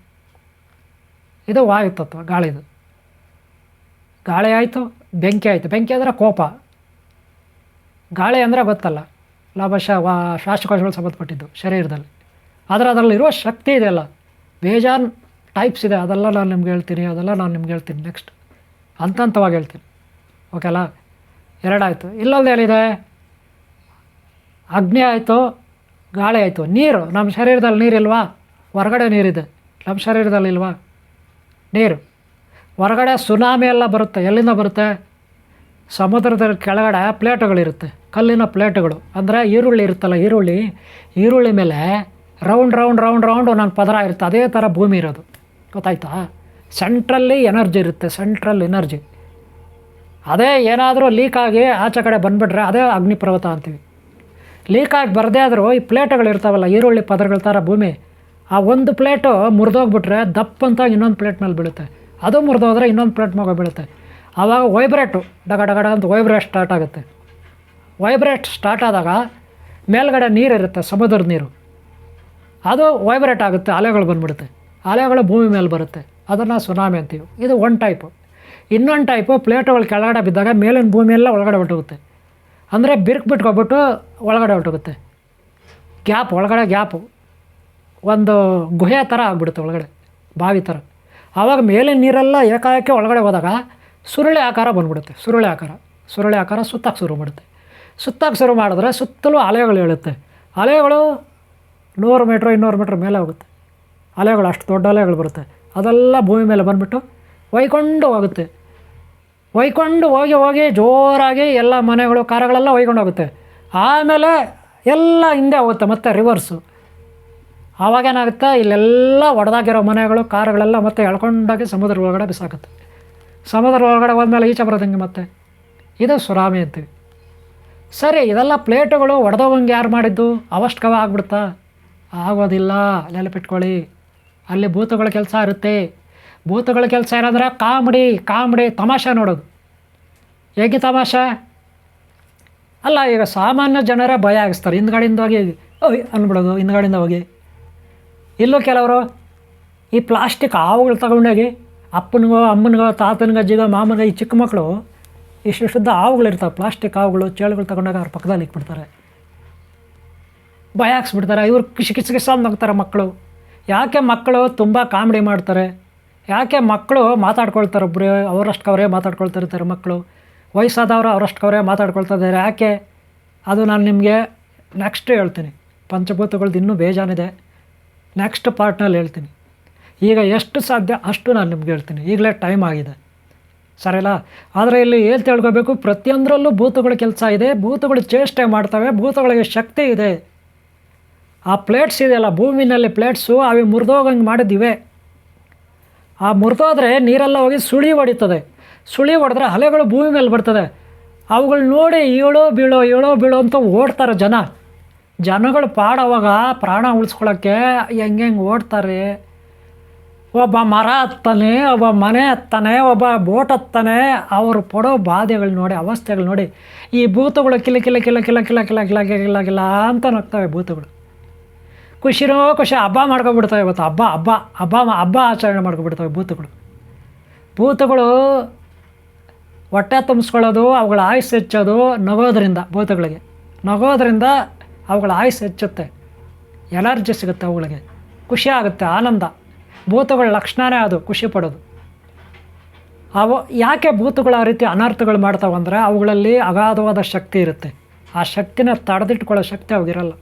ಇದು ವಾಯು ತತ್ವ, ಗಾಳಿದು. ಗಾಳಿ ಆಯಿತು, ಬೆಂಕಿ ಆಯಿತು. ಬೆಂಕಿ ಅಂದರೆ ಕೋಪ. ಗಾಳಿ ಅಂದರೆ ಗೊತ್ತಲ್ಲ ಲಾಭಶ ವಾ ಶ್ವಾಸಕೋಶಗಳು ಸಂಬಂಧಪಟ್ಟಿದ್ದು ಶರೀರದಲ್ಲಿ. ಆದರೆ ಅದರಲ್ಲಿರುವ ಶಕ್ತಿ ಇದೆಯಲ್ಲ ಬೇಜಾನ್ ಟೈಪ್ಸ್ ಇದೆ. ಅದೆಲ್ಲ ನಾನು ನಿಮ್ಗೆ ಹೇಳ್ತೀನಿ. ಅದೆಲ್ಲ ನಾನು ನಿಮ್ಗೆ ಹೇಳ್ತೀನಿ. ನೆಕ್ಸ್ಟ್ ಹಂತ ಹಂತವಾಗಿ ಹೇಳ್ತೀನಿ ಓಕೆಲ್ಲ ಎರಡಾಯಿತು ಇಲ್ಲೊಂದು ಏನಿದೆ? ಅಗ್ನಿ ಆಯಿತು, ಗಾಳಿ ಆಯಿತು. ನೀರು. ನಮ್ಮ ಶರೀರದಲ್ಲಿ ನೀರಿಲ್ವಾ? ಹೊರಗಡೆ ನೀರಿದೆ. ನಮ್ಮ ಶರೀರದಲ್ಲಿ ಇಲ್ವಾ ನೀರು. ಹೊರಗಡೆ ಸುನಾಮಿ ಎಲ್ಲ ಬರುತ್ತೆ. ಎಲ್ಲಿಂದ ಬರುತ್ತೆ? ಸಮುದ್ರದ ಕೆಳಗಡೆ ಪ್ಲೇಟುಗಳಿರುತ್ತೆ, ಕಲ್ಲಿನ ಪ್ಲೇಟುಗಳು. ಅಂದರೆ ಈರುಳ್ಳಿ ಇರುತ್ತಲ್ಲ, ಈರುಳ್ಳಿ ಈರುಳ್ಳಿ ಮೇಲೆ ರೌಂಡ್ ರೌಂಡ್ ರೌಂಡ್ ರೌಂಡ್ ಒಂದೊಂದು ಪದರ ಇರುತ್ತೆ, ಅದೇ ಥರ ಭೂಮಿ ಇರೋದು. ಗೊತ್ತಾಯ್ತಾ? ಸೆಂಟ್ರಲ್ಲಿ ಎನರ್ಜಿ ಇರುತ್ತೆ ಸೆಂಟ್ರಲ್ ಎನರ್ಜಿ ಅದೇ ಏನಾದರೂ ಲೀಕ್ ಆಗಿ ಆಚೆ ಕಡೆ ಬಂದುಬಿಟ್ರೆ ಅದೇ ಅಗ್ನಿಪರ್ವತ ಅಂತೀವಿ. ಲೀಕ್ ಆಗಿ ಬರದೇ ಆದರೂ ಈ ಪ್ಲೇಟುಗಳು ಇರ್ತಾವಲ್ಲ, ಈರುಳ್ಳಿ ಪದರಗಳ ಥರ ಭೂಮಿ, ಆ ಒಂದು ಪ್ಲೇಟು ಮುರಿದೋಗ್ಬಿಟ್ರೆ ದಪ್ಪ ಅಂತ ಇನ್ನೊಂದು ಪ್ಲೇಟ್ ಮೇಲೆ ಬೀಳುತ್ತೆ. ಅದು ಮುರಿದೋದ್ರೆ ಇನ್ನೊಂದು ಪ್ಲೇಟ್ ಮಗ ಬೀಳುತ್ತೆ ಆವಾಗ ವೈಬ್ರೇಟು ಡಗ ಡಗ ಡಗ ಅಂತ ವೈಬ್ರೇಟ್ ಸ್ಟಾರ್ಟ್ ಆಗುತ್ತೆ. ವೈಬ್ರೇಟ್ ಸ್ಟಾರ್ಟ್ ಆದಾಗ ಮೇಲ್ಗಡೆ ನೀರಿರುತ್ತೆ ಸಮುದ್ರದ ನೀರು. ಅದು ವೈಬ್ರೇಟ್ ಆಗುತ್ತೆ, ಅಲೆಗಳು ಬಂದ್ಬಿಡುತ್ತೆ. ಅಲೆಗಳು ಭೂಮಿ ಮೇಲೆ ಬರುತ್ತೆ. ಅದನ್ನು ಸುನಾಮಿ ಅಂತೀವಿ. ಇದು ಒನ್ ಟೈಪು ಇನ್ನೊಂದು ಟೈಪು ಪ್ಲೇಟುಗಳು ಕೆಳಗಡೆ ಬಿದ್ದಾಗ ಮೇಲಿನ ಭೂಮಿಯೆಲ್ಲ ಒಳಗಡೆ ಹೊಟ್ಟೋಗುತ್ತೆ ಅಂದರೆ ಬಿರುಕು ಬಿಟ್ಕೊಬಿಟ್ಟು ಒಳಗಡೆ ಹೊಟ್ಟೋಗುತ್ತೆ ಗ್ಯಾಪ್, ಒಳಗಡೆ ಗ್ಯಾಪು. ಒಂದು ಗುಹೆ ಥರ ಆಗಿಬಿಡುತ್ತೆ ಒಳಗಡೆ, ಬಾವಿ ಥರ ಆವಾಗ ಮೇಲಿನ ನೀರೆಲ್ಲ ಏಕಾಏಕಿ ಒಳಗಡೆ ಹೋದಾಗ ಸುರುಳಿ ಆಕಾರ ಬಂದ್ಬಿಡುತ್ತೆ, ಸುರುಳಿ ಆಕಾರ. ಸುರುಳಿ ಆಕಾರ ಸುತ್ತಕ್ಕೆ ಶುರು ಮಾಡುತ್ತೆ ಸುತ್ತಕ್ಕೆ ಶುರು ಮಾಡಿದ್ರೆ ಸುತ್ತಲೂ ಅಲೆಗಳು ಹೇಳುತ್ತೆ ಅಲೆಗಳು ನೂರು ಮೀಟ್ರ್, ಇನ್ನೂರು ಮೀಟ್ರ್ ಮೇಲೆ ಹೋಗುತ್ತೆ. ಅಲೆಗಳು ಅಷ್ಟು ದೊಡ್ಡ ಅಲೆಗಳು ಬರುತ್ತೆ. ಅದೆಲ್ಲ ಭೂಮಿ ಮೇಲೆ ಬಂದುಬಿಟ್ಟು ಒಯ್ಕೊಂಡು ಹೋಗುತ್ತೆ. ಒಯ್ಕೊಂಡು ಹೋಗಿ ಹೋಗಿ ಜೋರಾಗಿ ಎಲ್ಲ ಮನೆಗಳು, ಕಾರಗಳೆಲ್ಲ ಒಯ್ಕೊಂಡು ಹೋಗುತ್ತೆ. ಆಮೇಲೆ ಎಲ್ಲ ಹಿಂದೆ ಹೋಗುತ್ತೆ, ಮತ್ತೆ ರಿವರ್ಸು ಆವಾಗೇನಾಗುತ್ತೆ, ಇಲ್ಲೆಲ್ಲ ಒಡೆದಾಗಿರೋ ಮನೆಗಳು, ಕಾರುಗಳೆಲ್ಲ ಮತ್ತೆ ಎಳ್ಕೊಂಡಾಗಿ ಸಮುದ್ರ ಒಳಗಡೆ ಬಿಸಾಕುತ್ತೆ. ಸಮುದ್ರ ಒಳಗಡೆ ಹೋದ್ಮೇಲೆ ಈಚೆ ಬರೋದಂಗೆ ಮತ್ತೆ. ಇದು ಸುರಾಮಿ ಅಂತೀವಿ ಸರಿ, ಇದೆಲ್ಲ ಪ್ಲೇಟುಗಳು ಒಡೆದೋಗಂಗೆ ಯಾರು ಮಾಡಿದ್ದು? ಅವಷ್ಟಕವ ಆಗ್ಬಿಡ್ತಾ? ಆಗೋದಿಲ್ಲ, ನೆನಪಿಟ್ಕೊಳ್ಳಿ. ಅಲ್ಲಿ ಭೂತಗಳ ಕೆಲಸ ಇರುತ್ತೆ. ಭೂತಗಳ ಕೆಲಸ ಏನಂದ್ರೆ ಕಾಮಿಡಿ ಕಾಮಿಡಿ, ತಮಾಷೆ ನೋಡೋದು. ಹೇಗೆ ತಮಾಷೆ? ಅಲ್ಲ, ಈಗ ಸಾಮಾನ್ಯ ಜನರೇ ಭಯ ಆಗಿಸ್ತಾರೆ. ಹಿಂದ್ಗಡೆಯಿಂದ ಹೋಗಿ, ಓಯ್, ಅಂದ್ಬಿಡೋದು, ಹಿಂದ್ಗಡೆಯಿಂದ ಹೋಗಿ. ಇಲ್ಲೂ ಕೆಲವರು, ಈ ಪ್ಲಾಸ್ಟಿಕ್ ಹಾವುಗಳು ತಗೊಂಡೋಗಿ ಅಪ್ಪನಿಗೋ, ಅಮ್ಮನಿಗೋ, ತಾತನಿಗೋ, ಅಜ್ಜಿಗೋ, ಮಾಮನಿಗ, ಈ ಚಿಕ್ಕ ಮಕ್ಕಳು ಇಷ್ಟು ಶುದ್ಧ ಹಾವುಗಳಿರ್ತಾವೆ ಪ್ಲಾಸ್ಟಿಕ್ ಹಾವುಗಳು, ಚೇಳುಗಳು ತಗೊಂಡಾಗ ಅವ್ರ ಪಕ್ಕದಲ್ಲಿ ಇಟ್ಬಿಡ್ತಾರೆ ಭಯ ಹಾಕ್ಸ್ಬಿಡ್ತಾರೆ. ಇವರು ಕಿಸಿ ಕಿಸಿ ಕಿಸ ನಗ್ತಾರೆ ಮಕ್ಕಳು. ಯಾಕೆ ಮಕ್ಕಳು ತುಂಬ ಕಾಮಿಡಿ ಮಾಡ್ತಾರೆ? ಯಾಕೆ ಮಕ್ಕಳು ಮಾತಾಡ್ಕೊಳ್ತಾರೆ ಒಬ್ಬರು ಅವರಷ್ಟು ಅವರೇ ಮಾತಾಡ್ಕೊಳ್ತಿರ್ತಾರೆ ಮಕ್ಕಳು? ವಯಸ್ಸಾದವರು ಅವರಷ್ಟು ಅವರೇ ಮಾತಾಡ್ಕೊಳ್ತಾ ಇದ್ದಾರೆ. ಯಾಕೆ? ಅದು ನಾನು ನಿಮಗೆ ನೆಕ್ಸ್ಟ್ ಹೇಳ್ತೀನಿ. ಪಂಚಭೂತಗಳ್ದು ಇನ್ನೂ ಬೇಜಾನಿದೆ. ನೆಕ್ಸ್ಟ್ ಪಾರ್ಟ್ನಲ್ಲಿ ಹೇಳ್ತೀನಿ. ಈಗ ಎಷ್ಟು ಸಾಧ್ಯ ಅಷ್ಟು ನಾನು ನಿಮ್ಗೆ ಹೇಳ್ತೀನಿ. ಈಗಲೇ ಟೈಮ್ ಆಗಿದೆ. ಸರಿಲ್ಲ ಆದರೆ ಇಲ್ಲಿ ಏನು ತಿಳ್ಕೊಬೇಕು, ಪ್ರತಿಯೊಂದರಲ್ಲೂ ಭೂತಗಳ ಕೆಲಸ ಇದೆ, ಭೂತಗಳು ಚೇಷ್ಟೆ ಮಾಡ್ತವೆ, ಭೂತಗಳಿಗೆ ಶಕ್ತಿ ಇದೆ. ಆ ಪ್ಲೇಟ್ಸ್ ಇದೆಯಲ್ಲ, ಭೂಮಿನಲ್ಲಿ ಪ್ಲೇಟ್ಸು ಅವು ಮುರಿದೋಗಂಗೆ ಮಾಡಿದ್ದಿವೆ ಆ ಮುರಿದೋದ್ರೆ ನೀರೆಲ್ಲ ಹೋಗಿ ಸುಳಿ ಹೊಡಿತದೆ. ಸುಳಿ ಹೊಡೆದ್ರೆ ಅಲೆಗಳು ಭೂಮಿ ಮೇಲೆ ಬರ್ತದೆ. ಅವುಗಳು ನೋಡಿ ಏಳೋ ಬೀಳೋ ಏಳೋ ಬೀಳೋ ಅಂತ ಓಡ್ತಾರೆ ಜನ. ಜನಗಳು ಪಾಡವಾಗ ಪ್ರಾಣ ಉಳಿಸ್ಕೊಳ್ಳೋಕ್ಕೆ ಹೆಂಗೆ ಹೆಂಗೆ ಓಡ್ತಾರೆ. ಒಬ್ಬ ಮರ ಹತ್ತಾನೆ ಒಬ್ಬ ಮನೆ ಹತ್ತಾನೆ ಒಬ್ಬ ಬೋಟ್ ಹತ್ತಾನೆ ಅವರು ಪಡೋ ಬಾಧೆಗಳು ನೋಡಿ ಅವಸ್ಥೆಗಳು ನೋಡಿ ಈ ಭೂತಗಳು ಕಿಲ ಕಿಲ ಕಿಲ ಕಿಲ ಕಿಲ ಕಿಲ ಕಿಲ ಕಿಲ ಕಿಲ ಅಂತ ನಗ್ತವೆ ಭೂತಗಳು ಖುಷಿನೋ ಖುಷಿ ಹಬ್ಬ ಮಾಡ್ಕೊಬಿಡ್ತವೆ ಇವತ್ತು ಹಬ್ಬ ಹಬ್ಬ ಹಬ್ಬ ಹಬ್ಬ ಆಚರಣೆ ಮಾಡ್ಕೊಬಿಡ್ತವೆ ಭೂತಗಳು ಭೂತಗಳು ಹೊಟ್ಟೆ ತುಂಬಿಸ್ಕೊಳ್ಳೋದು ಅವುಗಳ ಆಯುಸ್ ಹೆಚ್ಚೋದು ನಗೋದ್ರಿಂದ ಭೂತಗಳಿಗೆ ನಗೋದ್ರಿಂದ ಅವುಗಳ ಆಯುಸ್ ಹೆಚ್ಚುತ್ತೆ ಎನರ್ಜಿ ಸಿಗುತ್ತೆ ಅವುಗಳಿಗೆ ಖುಷಿ ಆಗುತ್ತೆ ಆನಂದ ಭೂತಗಳ ಲಕ್ಷಣವೇ ಅದು, ಖುಷಿ ಪಡೋದು. ಅವು, ಯಾಕೆ ಭೂತಗಳು ಆ ರೀತಿ ಅನರ್ಥಗಳು ಮಾಡ್ತಾವಂದರೆ ಅವುಗಳಲ್ಲಿ ಅಗಾಧವಾದ ಶಕ್ತಿ ಇರುತ್ತೆ. ಆ ಶಕ್ತಿನ ತಡೆದಿಟ್ಕೊಳ್ಳೋ ಶಕ್ತಿ ಅವಾಗಿರಲ್ಲ.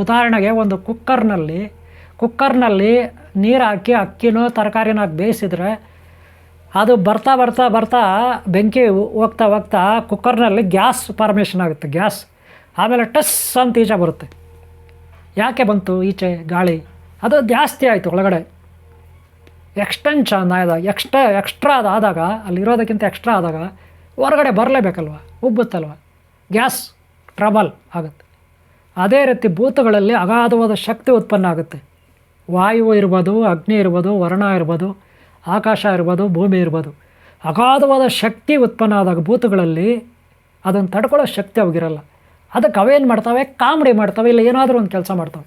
ಉದಾಹರಣೆಗೆ ಒಂದು ಕುಕ್ಕರ್ನಲ್ಲಿ ಕುಕ್ಕರ್ನಲ್ಲಿ ನೀರು ಹಾಕಿ ಅಕ್ಕಿನೋ ತರಕಾರಿನ ಹಾಕಿ ಬೇಯಿಸಿದರೆ ಅದು ಬರ್ತಾ ಬರ್ತಾ ಬರ್ತಾ ಬೆಂಕಿ ಹೋಗ್ತಾ ಹೋಗ್ತಾ ಕುಕ್ಕರ್ನಲ್ಲಿ ಗ್ಯಾಸ್ ಫಾರ್ಮೇಷನ್ ಆಗುತ್ತೆ, ಗ್ಯಾಸ್. ಆಮೇಲೆ ಟಸ್ ಅಂತ ಈಚೆ ಬರುತ್ತೆ. ಯಾಕೆ ಬಂತು ಈಚೆ ಗಾಳಿ? ಅದು ಜಾಸ್ತಿ ಆಯಿತು ಒಳಗಡೆ. ಎಕ್ಸ್ಟೆನ್ಷನ್ ಆದ ಎಕ್ಸ್ಟ್ರಾ ಎಕ್ಸ್ಟ್ರಾ ಅದಾದಾಗ ಅಲ್ಲಿರೋದಕ್ಕಿಂತ ಎಕ್ಸ್ಟ್ರಾ ಆದಾಗ ಹೊರಗಡೆ ಬರಲೇಬೇಕಲ್ವ? ಉಬ್ಬುತ್ತಲ್ವ? ಗ್ಯಾಸ್ ಟ್ರಬಲ್ ಆಗುತ್ತೆ. ಅದೇ ರೀತಿ ಭೂತಗಳಲ್ಲಿ ಅಗಾಧವಾದ ಶಕ್ತಿ ಉತ್ಪನ್ನ ಆಗುತ್ತೆ. ವಾಯು ಇರ್ಬೋದು, ಅಗ್ನಿ ಇರ್ಬೋದು, ವರ್ಣ ಇರ್ಬೋದು, ಆಕಾಶ ಇರ್ಬೋದು, ಭೂಮಿ ಇರ್ಬೋದು. ಅಗಾಧವಾದ ಶಕ್ತಿ ಉತ್ಪನ್ನ ಆದಾಗ ಭೂತಗಳಲ್ಲಿ ಅದನ್ನು ತಡ್ಕೊಳ್ಳೋ ಶಕ್ತಿ ಅವಾಗಿರಲ್ಲ. ಅದಕ್ಕೆ ಅವೇನು ಮಾಡ್ತವೆ? ಕಾಮಿಡಿ ಮಾಡ್ತವೆ, ಇಲ್ಲ ಏನಾದರೂ ಒಂದು ಕೆಲಸ ಮಾಡ್ತವೆ.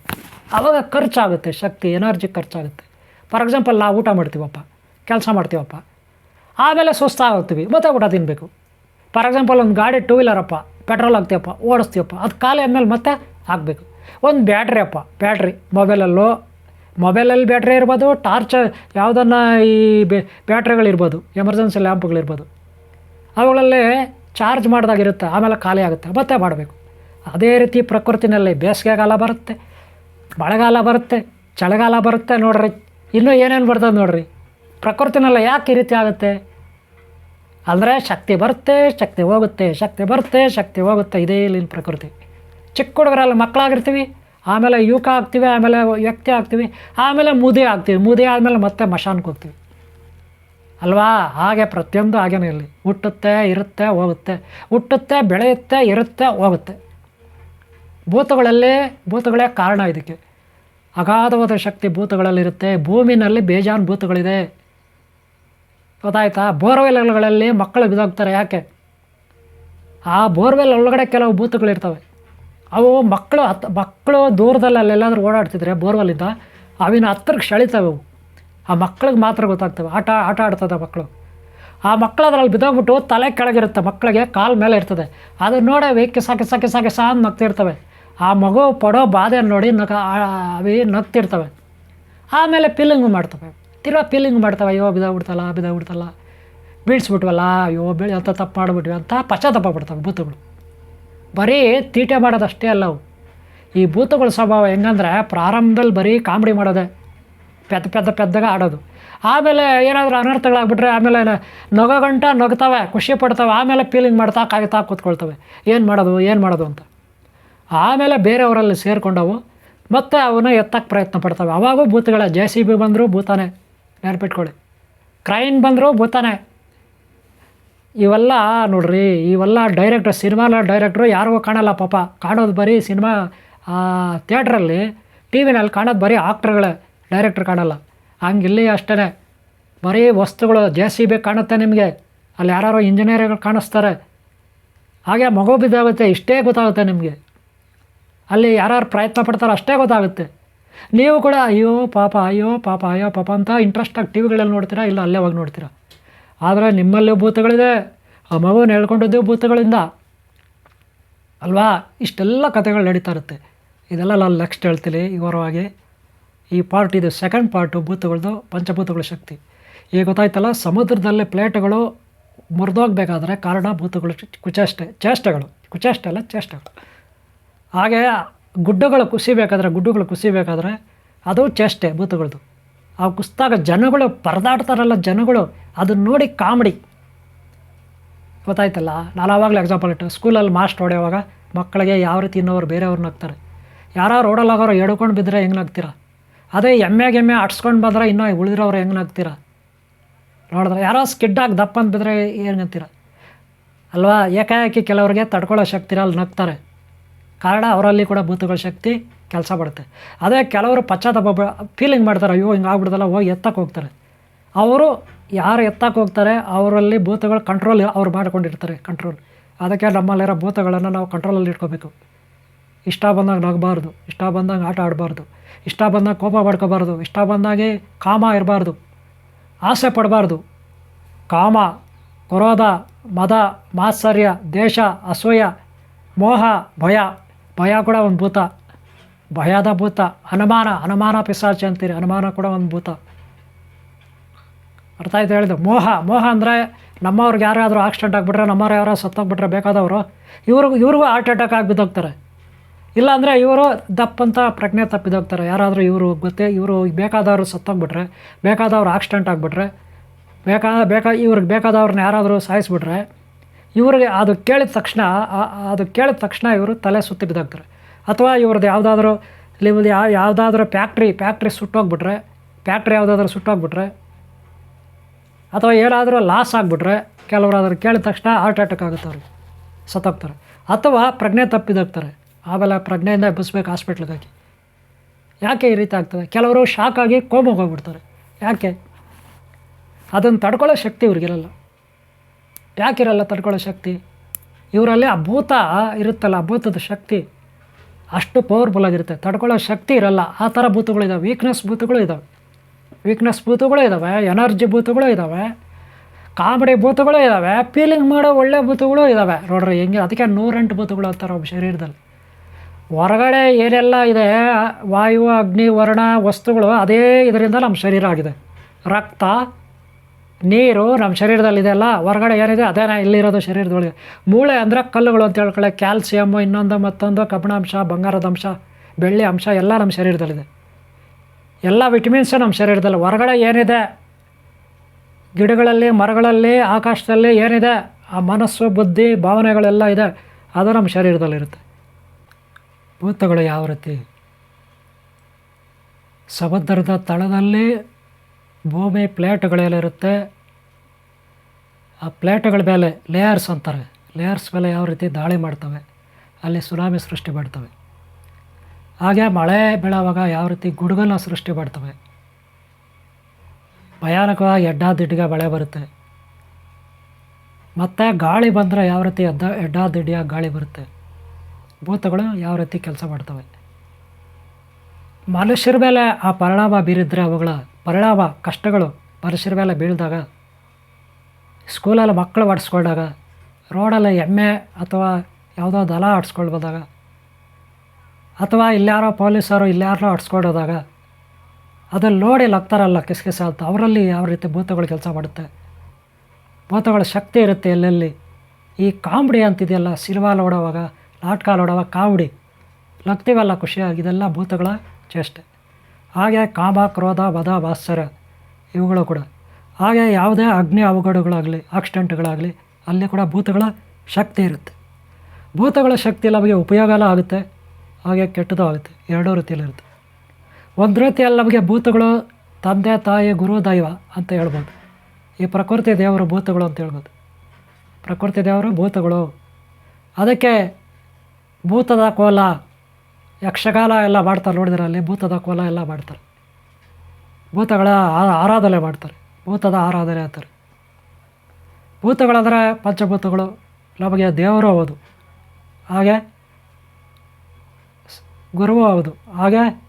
ಆವಾಗ ಖರ್ಚಾಗುತ್ತೆ, ಶಕ್ತಿ, ಎನರ್ಜಿ ಖರ್ಚಾಗುತ್ತೆ. ಫಾರ್ ಎಕ್ಸಾಂಪಲ್ ನಾವು ಊಟ ಮಾಡ್ತೀವಪ್ಪ, ಕೆಲಸ ಮಾಡ್ತೀವಪ್ಪ. ಆಮೇಲೆ ಸುಸ್ತಾಗ್ತೀವಿ ಮತ್ತೆ ಊಟ ತಿನ್ನಬೇಕು ಫಾರ್ ಎಕ್ಸಾಂಪಲ್ ಒಂದು ಗಾಡಿ ಟೂ ವೀಲರಪ್ಪ ಪೆಟ್ರೋಲ್ ಹಾಕ್ತೀವಪ್ಪ, ಓಡಿಸ್ತೀವಪ್ಪ, ಅದು ಖಾಲಿ ಆದಮೇಲೆ ಮತ್ತೆ ಹಾಕಬೇಕು. ಒಂದು ಬ್ಯಾಟ್ರಿ ಅಪ್ಪ ಬ್ಯಾಟ್ರಿ ಮೊಬೈಲಲ್ಲೋ ಮೊಬೈಲಲ್ಲಿ ಬ್ಯಾಟ್ರಿ ಇರ್ಬೋದು ಟಾರ್ಚ್ ಯಾವುದನ್ನ ಈ ಬೆ ಬ್ಯಾಟ್ರಿಗಳಿರ್ಬೋದು ಎಮರ್ಜೆನ್ಸಿ ಲ್ಯಾಂಪ್ಗಳಿರ್ಬೋದು ಅವುಗಳಲ್ಲಿ ಚಾರ್ಜ್ ಮಾಡಿದಾಗಿರುತ್ತೆ ಆಮೇಲೆ ಖಾಲಿ ಆಗುತ್ತೆ, ಮತ್ತೆ ಮಾಡಬೇಕು. ಅದೇ ರೀತಿ ಪ್ರಕೃತಿನಲ್ಲಿ ಬೇಸಿಗೆಗಾಲ ಬರುತ್ತೆ, ಮಳೆಗಾಲ ಬರುತ್ತೆ, ಚಳಿಗಾಲ ಬರುತ್ತೆ ನೋಡ್ರಿ. ಇನ್ನೂ ಏನೇನು ಬರ್ತದೆ ನೋಡ್ರಿ. ಪ್ರಕೃತಿನೆಲ್ಲ ಯಾಕೆ ಈ ರೀತಿ ಆಗುತ್ತೆ? ಅಂದರೆ ಶಕ್ತಿ ಬರುತ್ತೆ, ಶಕ್ತಿ ಹೋಗುತ್ತೆ, ಶಕ್ತಿ ಬರುತ್ತೆ, ಶಕ್ತಿ ಹೋಗುತ್ತೆ. ಇದೇ ಇಲ್ಲಿನ ಪ್ರಕೃತಿ. ಚಿಕ್ಕ ಹುಡುಗರೆಲ್ಲ ಮಕ್ಕಳಾಗಿರ್ತೀವಿ, ಆಮೇಲೆ ಯುವಕ ಆಗ್ತೀವಿ, ಆಮೇಲೆ ವ್ಯಕ್ತಿ ಆಗ್ತೀವಿ, ಆಮೇಲೆ ಮುದಿ ಆಗ್ತೀವಿ. ಮುದಿ ಆದಮೇಲೆ ಮತ್ತೆ ಮಶಾನ್ಗೆ ಹೋಗ್ತೀವಿ. ಅಲ್ವಾ? ಹಾಗೆ ಪ್ರತಿಯೊಂದು ಹಾಗೇನೇ ಇಲ್ಲಿ. ಹುಟ್ಟುತ್ತೆ, ಇರುತ್ತೆ, ಹೋಗುತ್ತೆ. ಹುಟ್ಟುತ್ತೆ, ಬೆಳೆಯುತ್ತೆ, ಇರುತ್ತೆ, ಹೋಗುತ್ತೆ. ಭೂತಗಳಲ್ಲಿ ಭೂತಗಳೇ ಕಾರಣ ಇದಕ್ಕೆ. ಅಗಾಧವಾದ ಶಕ್ತಿ ಭೂತಗಳಲ್ಲಿರುತ್ತೆ. ಭೂಮಿನಲ್ಲಿ ಬೇಜಾನ್ ಭೂತಗಳಿದೆ. ಗೊತ್ತಾಯ್ತಾ? ಬೋರ್ವೆಲ್ಗಳಲ್ಲಿ ಮಕ್ಕಳು ಬಿದೋಗ್ತಾರೆ ಯಾಕೆ? ಆ ಬೋರ್ವೆಲ್ ಒಳಗಡೆ ಕೆಲವು ಭೂತಗಳಿರ್ತವೆ. ಅವು ಮಕ್ಕಳು ಹತ್, ಮಕ್ಕಳು ದೂರದಲ್ಲಿ ಅಲ್ಲೆಲ್ಲಾದರೂ ಓಡಾಡ್ತಿದ್ರೆ ಬೋರ್ವೆಲ್ಲಿಂದ ಅವಿನ ಹತ್ರಕ್ಕೆ ಸೆಳಿತವೆ ಅವು. ಆ ಮಕ್ಳಿಗೆ ಮಾತ್ರ ಗೊತ್ತಾಗ್ತವೆ. ಆಟ ಆಟ ಆಡ್ತದೆ ಮಕ್ಕಳು. ಆ ಮಕ್ಕಳು ಅದರಲ್ಲಿ ಬಿದ್ದೋಗ್ಬಿಟ್ಟು ತಲೆ ಕೆಳಗಿರುತ್ತೆ. ಮಕ್ಕಳಿಗೆ ಕಾಲು ಮೇಲೆ ಇರ್ತದೆ. ಅದನ್ನ ನೋಡೇ ಕಿಸ ಕಿಸ ಕಿಸ ಕಿಸ ಅಂತ ನಗ್ತಿರ್ತವೆ ಆ ಮಗು ಪಡೋ ಬಾಧೆ ನೋಡಿ ನಗ ಅವಿ ನಗ್ತಿರ್ತವೆ. ಆಮೇಲೆ ಫೀಲಿಂಗ್ ಮಾಡ್ತವೆ. ತಿರ್ಗಾ ಫೀಲಿಂಗ್ ಮಾಡ್ತವೆ, ಅಯ್ಯೋ ಬಿದ್ದೋಗ್ಬಿಡ್ತಲ್ಲ ಬಿದ್ದೋಗ್ಬಿಡ್ತಲ್ಲ ಬೀಳ್ಸ್ಬಿಟ್ವಲ್ಲ, ಅಯ್ಯೋ ಬೀಳಿ ಅಂತ ತಪ್ಪು ಮಾಡಿಬಿಟ್ವಿ ಅಂತ ಪಶ್ಚಾತ್ತಾಪ ಬಿಡ್ತವೆ ಭೂತಗಳು. ಬರೀ ತೀಟೆ ಮಾಡೋದಷ್ಟೇ ಅಲ್ಲ ಅವು. ಈ ಭೂತಗಳ ಸ್ವಭಾವ ಹೆಂಗಂದ್ರೆ ಪ್ರಾರಂಭದಲ್ಲಿ ಬರೀ ಕಾಮಿಡಿ ಮಾಡೋದೆ. ಪೆದ್ದ ಪೆದ್ದ, ಪೆದ್ದಾಗ ಆಡೋದು. ಆಮೇಲೆ ಏನಾದರೂ ಅನರ್ಥಗಳಾಗ್ಬಿಟ್ರೆ ಆಮೇಲೆ ನಗೋ ಗಂಟ ನಗ್ತವೆ, ಖುಷಿ ಪಡ್ತವೆ, ಆಮೇಲೆ ಫೀಲಿಂಗ್ ಮಾಡ್ತಾ ಕಾಯ್ತಾ ಕೂತ್ಕೊಳ್ತವೆ. ಏನು ಮಾಡೋದು ಏನು ಮಾಡೋದು ಅಂತ. ಆಮೇಲೆ ಬೇರೆಯವರಲ್ಲಿ ಸೇರಿಕೊಂಡವು. ಮತ್ತು ಅವನ್ನ ಎತ್ತಕ್ಕೆ ಪ್ರಯತ್ನ ಪಡ್ತವೆ. ಅವಾಗೂ ಭೂತಗಳ, ಜೆ ಸಿ ಬಿ ಬಂದರೂ ಭೂತಾನೆ, ನೆನಪಿಟ್ಕೊಳ್ಳಿ. ಕ್ರೈನ್ ಬಂದರೂ ಭೂತಾನೆ. ಇವೆಲ್ಲ ನೋಡ್ರಿ, ಇವೆಲ್ಲ ಡೈರೆಕ್ಟ್ರ್ ಸಿನಿಮಾಲ ಡೈರೆಕ್ಟ್ರು ಯಾರಿಗೂ ಕಾಣಲ್ಲ ಪಾಪ. ಕಾಣೋದು ಬರೀ ಸಿನಿಮಾ ಥಿಯೇಟ್ರಲ್ಲಿ, ಟಿ ವಿನಲ್ಲಿ ಕಾಣೋದು ಬರೀ ಆಕ್ಟ್ರ್ಗಳೇ, ಡೈರೆಕ್ಟ್ರ್ ಕಾಣಲ್ಲ. ಹಂಗಿಲ್ಲಿ ಅಷ್ಟೇ ಬರೀ ವಸ್ತುಗಳು, ಜೆ ಸಿ ಬಿ ಕಾಣುತ್ತೆ ನಿಮಗೆ. ಅಲ್ಲಿ ಯಾರು ಇಂಜಿನಿಯರ್ಗಳು ಕಾಣಿಸ್ತಾರೆ. ಹಾಗೆ ಮಗು ಬಿದ್ದಾಗುತ್ತೆ, ಇಷ್ಟೇ ಗೊತ್ತಾಗುತ್ತೆ ನಿಮಗೆ. ಅಲ್ಲಿ ಯಾರ್ಯಾರು ಪ್ರಯತ್ನ ಪಡ್ತಾರೋ ಅಷ್ಟೇ ಗೊತ್ತಾಗುತ್ತೆ. ನೀವು ಕೂಡ ಅಯ್ಯೋ ಪಾಪ ಅಯ್ಯೋ ಪಾಪ ಅಯ್ಯೋ ಪಾಪ ಅಂತ ಇಂಟ್ರೆಸ್ಟಾಗಿ ಟಿ ವಿಗಳಲ್ಲಿ ನೋಡ್ತೀರಾ, ಇಲ್ಲ ಅಲ್ಲೇ ಹೋಗಿ ನೋಡ್ತೀರಾ? ಆದರೆ ನಿಮ್ಮಲ್ಲೂ ಭೂತಗಳಿದೆ, ಆ ಮಗುವನ್ನು ಹೇಳ್ಕೊಂಡಿದ್ದು ಭೂತಗಳಿಂದ. ಅಲ್ವಾ? ಇಷ್ಟೆಲ್ಲ ಕಥೆಗಳು ನಡೀತಾ ಇರುತ್ತೆ. ಇದೆಲ್ಲ ನಾನು ನೆಕ್ಸ್ಟ್ ಹೇಳ್ತೀನಿ ವಿವರವಾಗಿ ಈ ಪಾರ್ಟ್ ಇದು ಸೆಕೆಂಡ್ ಪಾರ್ಟು ಭೂತಗಳದ್ದು ಪಂಚಭೂತಗಳ ಶಕ್ತಿ. ಈಗ ಗೊತ್ತಾಯ್ತಲ್ಲ, ಸಮುದ್ರದಲ್ಲಿ ಪ್ಲೇಟ್ಗಳು ಮುರಿದೋಗ್ಬೇಕಾದ್ರೆ ಕಾರಣ ಭೂತಗಳು ಕುಚೇಷ್ಟೆ, ಚೇಷ್ಟೆಗಳು. ಕುಚೇಷ್ಟೆ ಅಲ್ಲ, ಚೇಷ್ಟೆಗಳು. ಹಾಗೆ ಗುಡ್ಡಗಳು ಕುಸಿಬೇಕಾದ್ರೆ ಗುಡ್ಡಗಳು ಕುಸಿಬೇಕಾದ್ರೆ ಅದು ಚೇಷ್ಟೆ ಭೂತಗಳದ್ದು ಆ ಕುಸಿದಾಗ ಜನಗಳು ಪರದಾಡ್ತಾರಲ್ಲ ಜನಗಳು, ಅದನ್ನ ನೋಡಿ ಕಾಮಿಡಿ. ಗೊತ್ತಾಯ್ತಲ್ಲ? ನಾನು ಆವಾಗಲೇ ಎಕ್ಸಾಂಪಲ್ ಇಟ್ಟು ಸ್ಕೂಲಲ್ಲಿ ಮಾಸ್ಟ್ ಹೊಡೆಯುವಾಗ ಮಕ್ಕಳಿಗೆ ಯಾವ ರೀತಿ ಇನ್ನೋರು ಬೇರೆಯವ್ರು ನಗ್ತಾರೆ ಯಾರೋ ರೋಡಲ್ಲಾಗೋರು ಎಡ್ಕೊಂಡು ಬಿದ್ದರೆ ಹೆಂಗೆ ನಗ್ತೀರ ಅದೇ ಎಮ್ಮೆಗೆ ಎಮ್ಮೆ ಆಡ್ಸ್ಕೊಂಡು ಬಂದರೆ ಇನ್ನೂ ಉಳಿದಿರೋರು ಹೆಂಗೆ ನಗ್ತೀರ ನೋಡಿದ್ರೆ ಯಾರೋ ಸ್ಕಿಡ್ಡಾಗಿ ದಪ್ಪ ಅಂತ ಬಿದ್ದರೆ ಏನು ಅಂತೀರ? ಅಲ್ವಾ? ಏಕಾಏಕಿ ಕೆಲವರಿಗೆ ತಡ್ಕೊಳ್ಳೋ ಶಕ್ತಿರ ಅಲ್ಲಿ ನಗ್ತಾರೆ. ಕಾರಣ ಅವರಲ್ಲಿ ಕೂಡ ಭೂತಗಳ ಶಕ್ತಿ ಕೆಲಸ ಮಾಡುತ್ತೆ. ಅದೇ ಕೆಲವರು ಪಶ್ಚಾತ್ತಾಪ ಫೀಲಿಂಗ್ ಮಾಡ್ತಾರೆ, ಅಯ್ಯೋ, ಹಿಂಗೆ ಆಗ್ಬಿಡ್ದಲ್ಲ, ಹೋಗಿ ಎತ್ತಕ್ಕೆ ಹೋಗ್ತಾರೆ. ಅವರು ಯಾರು ಎತ್ತಕ್ಕೆ ಹೋಗ್ತಾರೆ, ಅವರಲ್ಲಿ ಭೂತಗಳು ಕಂಟ್ರೋಲ್ ಅವ್ರು ಮಾಡ್ಕೊಂಡಿರ್ತಾರೆ ಕಂಟ್ರೋಲ್ ಅದಕ್ಕೆ ನಮ್ಮಲ್ಲಿರೋ ಭೂತಗಳನ್ನು ನಾವು ಕಂಟ್ರೋಲಲ್ಲಿ ಇಟ್ಕೋಬೇಕು. ಇಷ್ಟ ಬಂದಾಗ ನಗಬಾರ್ದು, ಇಷ್ಟ ಬಂದಾಗ ಆಟ ಆಡಬಾರ್ದು, ಇಷ್ಟ ಬಂದಾಗ ಕೋಪ ಮಾಡ್ಕೋಬಾರ್ದು, ಇಷ್ಟ ಬಂದಾಗೆ ಕಾಮ ಇರಬಾರ್ದು, ಆಸೆ ಪಡಬಾರ್ದು. ಕಾಮ, ಕ್ರೋಧ, ಮದ, ಮಾತ್ಸರ್ಯ, ದೇಶ, ಅಸೂಯ, ಮೋಹ, ಭಯ. ಭಯ ಕೂಡ ಒಂದು ಭೂತ. ಭಯದ ಭೂತ. ಅನುಮಾನ ಅನುಮಾನ ಪಿಸಾಚಿ ಅಂತೀರಿ. ಅನುಮಾನ ಕೂಡ ಒಂದು ಭೂತ. ಅರ್ಥ ಆಯ್ತು ಹೇಳಿದೆ? ಮೋಹ. ಮೋಹ ಅಂದರೆ ನಮ್ಮವ್ರಿಗೆ ಯಾರಾದರೂ ಆಕ್ಸಿಡೆಂಟ್ ಆಗಿಬಿಟ್ರೆ, ನಮ್ಮವ್ರು ಯಾರೋ ಸತ್ತೋಗ್ಬಿಟ್ರೆ ಬೇಕಾದವರು ಇವ್ರಿಗೂ ಇವ್ರಿಗೂ ಹಾರ್ಟ್ ಅಟ್ಯಾಕ್ ಆಗಿ ಬಿದ್ದೋಗ್ತಾರೆ ಇಲ್ಲಾಂದರೆ ಇವರು ದಪ್ಪಂತ ಪ್ರಜ್ಞೆ ತಪ್ಪಿದೋಗ್ತಾರೆ ಯಾರಾದರೂ ಇವರು ಗೊತ್ತೇ, ಇವರು ಬೇಕಾದವರು ಸತ್ತೋಗ್ಬಿಟ್ರೆ, ಬೇಕಾದವ್ರು ಆಕ್ಸಿಡೆಂಟ್ ಆಗಿಬಿಟ್ರೆ ಬೇಕಾದ ಬೇಕಾ, ಇವ್ರಿಗೆ ಬೇಕಾದವ್ರನ್ನ ಯಾರಾದರೂ ಸಾಯಿಸ್ಬಿಟ್ರೆ ಇವ್ರಿಗೆ ಅದು ಕೇಳಿದ ತಕ್ಷಣ ಅದು ಕೇಳಿದ ತಕ್ಷಣ ಇವರು ತಲೆ ಸುತ್ತಿ ಬಿದ್ದಾಗ್ತಾರೆ ಅಥವಾ ಇವ್ರದ್ದು ಯಾವುದಾದ್ರೂ ನೀವು ಯಾವ ಯಾವುದಾದ್ರೂ ಫ್ಯಾಕ್ಟ್ರಿ ಫ್ಯಾಕ್ಟ್ರಿ ಸುಟ್ಟೋಗ್ಬಿಟ್ರೆ ಫ್ಯಾಕ್ಟ್ರಿ ಯಾವುದಾದ್ರೂ ಸುಟ್ಟೋಗ್ಬಿಟ್ರೆ ಅಥವಾ ಏನಾದರೂ ಲಾಸ್ ಆಗಿಬಿಟ್ರೆ ಕೆಲವರು ಅದನ್ನು ಕೇಳಿದ ತಕ್ಷಣ ಹಾರ್ಟ್ ಅಟ್ಯಾಕ್ ಆಗುತ್ತೆ ಅವ್ರಿಗೆ, ಸತ್ತೋಗ್ತಾರೆ. ಅಥವಾ ಪ್ರಜ್ಞೆ ತಪ್ಪಿದಾಗ್ತಾರೆ ಆಮೇಲೆ ಪ್ರಜ್ಞೆಯಿಂದ ಎಬ್ಬಿಸ್ಬೇಕು ಹಾಸ್ಪಿಟ್ಲಿಗೆ ಹಾಕಿ ಯಾಕೆ ಈ ರೀತಿ ಆಗ್ತದೆ? ಕೆಲವರು ಶಾಕ್ ಆಗಿ ಕೋಮಕ್ಕೆ ಹೋಗ್ಬಿಡ್ತಾರೆ. ಯಾಕೆ? ಅದನ್ನು ತಡ್ಕೊಳ್ಳೋ ಶಕ್ತಿ ಇವ್ರಿಗಿರಲ್ಲ. ಯಾಕಿರಲ್ಲ ತಡ್ಕೊಳ್ಳೋ ಶಕ್ತಿ? ಇವರಲ್ಲಿ ಅಭೂತ ಭೂತ ಇರುತ್ತಲ್ಲ, ಅಭೂತದ ಭೂತದ ಶಕ್ತಿ. ಅಷ್ಟು ಪವರ್ಫುಲ್ ಆಗಿರುತ್ತೆ. ತಡ್ಕೊಳ್ಳೋ ಶಕ್ತಿ ಇರಲ್ಲ. ಆ ಥರ ಭೂತಗಳಿದ್ದಾವೆ ವೀಕ್ನೆಸ್ ಭೂತಗಳು ಇದ್ದಾವೆ ವೀಕ್ನೆಸ್ ಭೂತಗಳು ಇದ್ದಾವೆ ಎನರ್ಜಿ ಭೂತಗಳು ಇದ್ದಾವೆ ಕಾಮಿಡಿ ಭೂತಗಳು ಇದ್ದಾವೆ ಫೀಲಿಂಗ್ ಮಾಡೋ ಒಳ್ಳೆ ಭೂತಗಳು ಇದ್ದಾವೆ ನೋಡ್ರಿ, ಹೆಂಗೆ? ಅದಕ್ಕೆ ನೂರೆಂಟು ಭೂತಗಳು ಅಂತಾರೆ ಒಬ್ಬ ಶರೀರದಲ್ಲಿ. ಹೊರಗಡೆ ಏನೆಲ್ಲ ಇದೆ? ವಾಯು, ಅಗ್ನಿ, ವರ್ಣ, ವಸ್ತುಗಳು, ಅದೇ ಇದರಿಂದ ನಮ್ಮ ಶರೀರ ಆಗಿದೆ. ರಕ್ತ ನೀರು ನಮ್ಮ ಶರೀರದಲ್ಲಿದೆಯಲ್ಲ ಹೊರಗಡೆ ಏನಿದೆ ಅದೇನೇ ಇಲ್ಲಿರೋದು ಶರೀರದೊಳಗೆ. ಮೂಳೆ ಅಂದರೆ ಕಲ್ಲುಗಳು ಅಂತ ಹೇಳ್ಕೊಳ್ಳೆ ಕ್ಯಾಲ್ಸಿಯಮ್ಮು ಇನ್ನೊಂದು ಮತ್ತೊಂದು ಕಬ್ಬಿಣಾಂಶ ಬಂಗಾರದ ಅಂಶ, ಬೆಳ್ಳಿ ಅಂಶ, ಎಲ್ಲ ನಮ್ಮ ಶರೀರದಲ್ಲಿದೆ. ಎಲ್ಲ ವಿಟಮಿನ್ಸು ನಮ್ಮ ಶರೀರದಲ್ಲಿ. ಹೊರಗಡೆ ಏನಿದೆ? ಗಿಡಗಳಲ್ಲಿ, ಮರಗಳಲ್ಲಿ, ಆಕಾಶದಲ್ಲಿ ಏನಿದೆ? ಆ ಮನಸ್ಸು, ಬುದ್ಧಿ, ಭಾವನೆಗಳೆಲ್ಲ ಇದೆ. ಅದು ನಮ್ಮ ಶರೀರದಲ್ಲಿರುತ್ತೆ. ಭೂತಗಳು ಯಾವ ರೀತಿ ಸಮುದ್ರದ ತಳದಲ್ಲಿ ಭೂಮಿ ಪ್ಲೇಟ್ಗಳೇನಿರುತ್ತೆ ಆ ಪ್ಲೇಟ್ಗಳ ಮೇಲೆ ಲೇಯರ್ಸ್ ಅಂತಾರೆ. ಲೇಯರ್ಸ್ ಮೇಲೆ ಯಾವ ರೀತಿ ದಾಳಿ ಮಾಡ್ತವೆ, ಅಲ್ಲಿ ಸುನಾಮಿ ಸೃಷ್ಟಿ ಮಾಡ್ತವೆ. ಹಾಗೆ ಮಳೆ ಬೀಳೋವಾಗ ಯಾವ ರೀತಿ ಗುಡುಗನ್ನು ಸೃಷ್ಟಿ ಮಾಡ್ತವೆ. ಭಯಾನಕವಾಗಿ ಎಡ್ಡಾದಿಡ್ಡಿಗೆ ಮಳೆ ಬರುತ್ತೆ. ಮತ್ತು ಗಾಳಿ ಬಂದರೆ ಯಾವ ರೀತಿ ಎದ್ದ ಎಡ್ಡಾದಿಡ್ಡಿಯಾಗಿ ಗಾಳಿ ಬರುತ್ತೆ. ಭೂತಗಳು ಯಾವ ರೀತಿ ಕೆಲಸ ಮಾಡ್ತವೆ. ಮನುಷ್ಯರ ಮೇಲೆ ಆ ಪರಿಣಾಮ ಬೀರಿದ್ರೆ ಅವುಗಳ ಪರಿಣಾಮ ಕಷ್ಟಗಳು ಮನುಷ್ಯರ ಮೇಲೆ ಬೀಳಿದಾಗ, ಸ್ಕೂಲಲ್ಲಿ ಮಕ್ಕಳು ಆಡಿಸ್ಕೊಂಡಾಗ ರೋಡಲ್ಲಿ ಎಮ್ಮೆ ಅಥವಾ ಯಾವುದೋ ದಲ ಆಡಿಸ್ಕೊಳ್ಬೋದಾಗ ಬಂದಾಗ ಅಥವಾ ಇಲ್ಲಾರೋ ಪೊಲೀಸರು ಇಲ್ಯಾರೋ ಆಡಿಸ್ಕೊಂಡೋದಾಗ ಅದನ್ನು ನೋಡಿ ಲಗ್ತಾರಲ್ಲ ಕಿಸ್ಕಿಸ ಅಂತ. ಅವರಲ್ಲಿ ಯಾವ ರೀತಿ ಭೂತಗಳು ಕೆಲಸ ಮಾಡುತ್ತೆ? ಭೂತಗಳ ಶಕ್ತಿ ಇರುತ್ತೆ ಎಲ್ಲೆಲ್ಲಿ? ಈ ಕಾಮಿಡಿ ಅಂತಿದೆಯಲ್ಲ, ಸಿನಿಮಾ ನೋಡೋವಾಗ, ನಾಟಕ ನೋಡೋವಾಗ ಕಾಮಿಡಿ. ಲಗ್ತೀವಲ್ಲ ಖುಷಿಯಾಗಿ, ಇದೆಲ್ಲ ಭೂತಗಳ ಚೇಷ್ಟೆ. ಹಾಗೆ ಕಾಮ ಕ್ರೋಧ, ವಧ, ವಾತ್ಸರ ಇವುಗಳು ಕೂಡ. ಹಾಗೆ ಯಾವುದೇ ಅಗ್ನಿ ಅವಘಡಗಳಾಗಲಿ, ಆಕ್ಸಿಡೆಂಟ್ಗಳಾಗಲಿ, ಅಲ್ಲಿ ಕೂಡ ಭೂತಗಳ ಶಕ್ತಿ ಇರುತ್ತೆ. ಭೂತಗಳ ಶಕ್ತಿ ನಮಗೆ ಉಪಯೋಗನೂ ಆಗುತ್ತೆ, ಹಾಗೆ ಕೆಟ್ಟದ್ದು ಆಗುತ್ತೆ, ಎರಡೂ ರೀತಿಯಲ್ಲಿರುತ್ತೆ ಒಂದು ರೀತಿಯಲ್ಲಿ ನಮಗೆ ಭೂತಗಳು ತಂದೆ, ತಾಯಿ, ಗುರು, ದೈವ ಅಂತ ಹೇಳ್ಬೋದು. ಈ ಪ್ರಕೃತಿ ದೇವರು ಭೂತಗಳು ಅಂತ ಹೇಳ್ಬೋದು. ಪ್ರಕೃತಿ ದೇವರು ಭೂತಗಳು. ಅದಕ್ಕೆ ಭೂತದ ಕೋಲ ಯಕ್ಷಗಾನ ಎಲ್ಲ ಮಾಡ್ತಾರೆ ನೋಡಿದ್ರೆ ಅಲ್ಲಿ, ಭೂತದ ಕೋಲ ಎಲ್ಲ ಮಾಡ್ತಾರೆ. ಭೂತಗಳ ಆರಾಧನೆ ಮಾಡ್ತಾರೆ. ಭೂತದ ಆರಾಧನೆ ಅಂತಾರೆ. ಭೂತಗಳಂದರೆ ಪಂಚಭೂತಗಳು, ನಮಗೆ ದೇವರು ಹೌದು. ಹಾಗೆ ಗುರುವು ಹೌದು. ಹಾಗೆ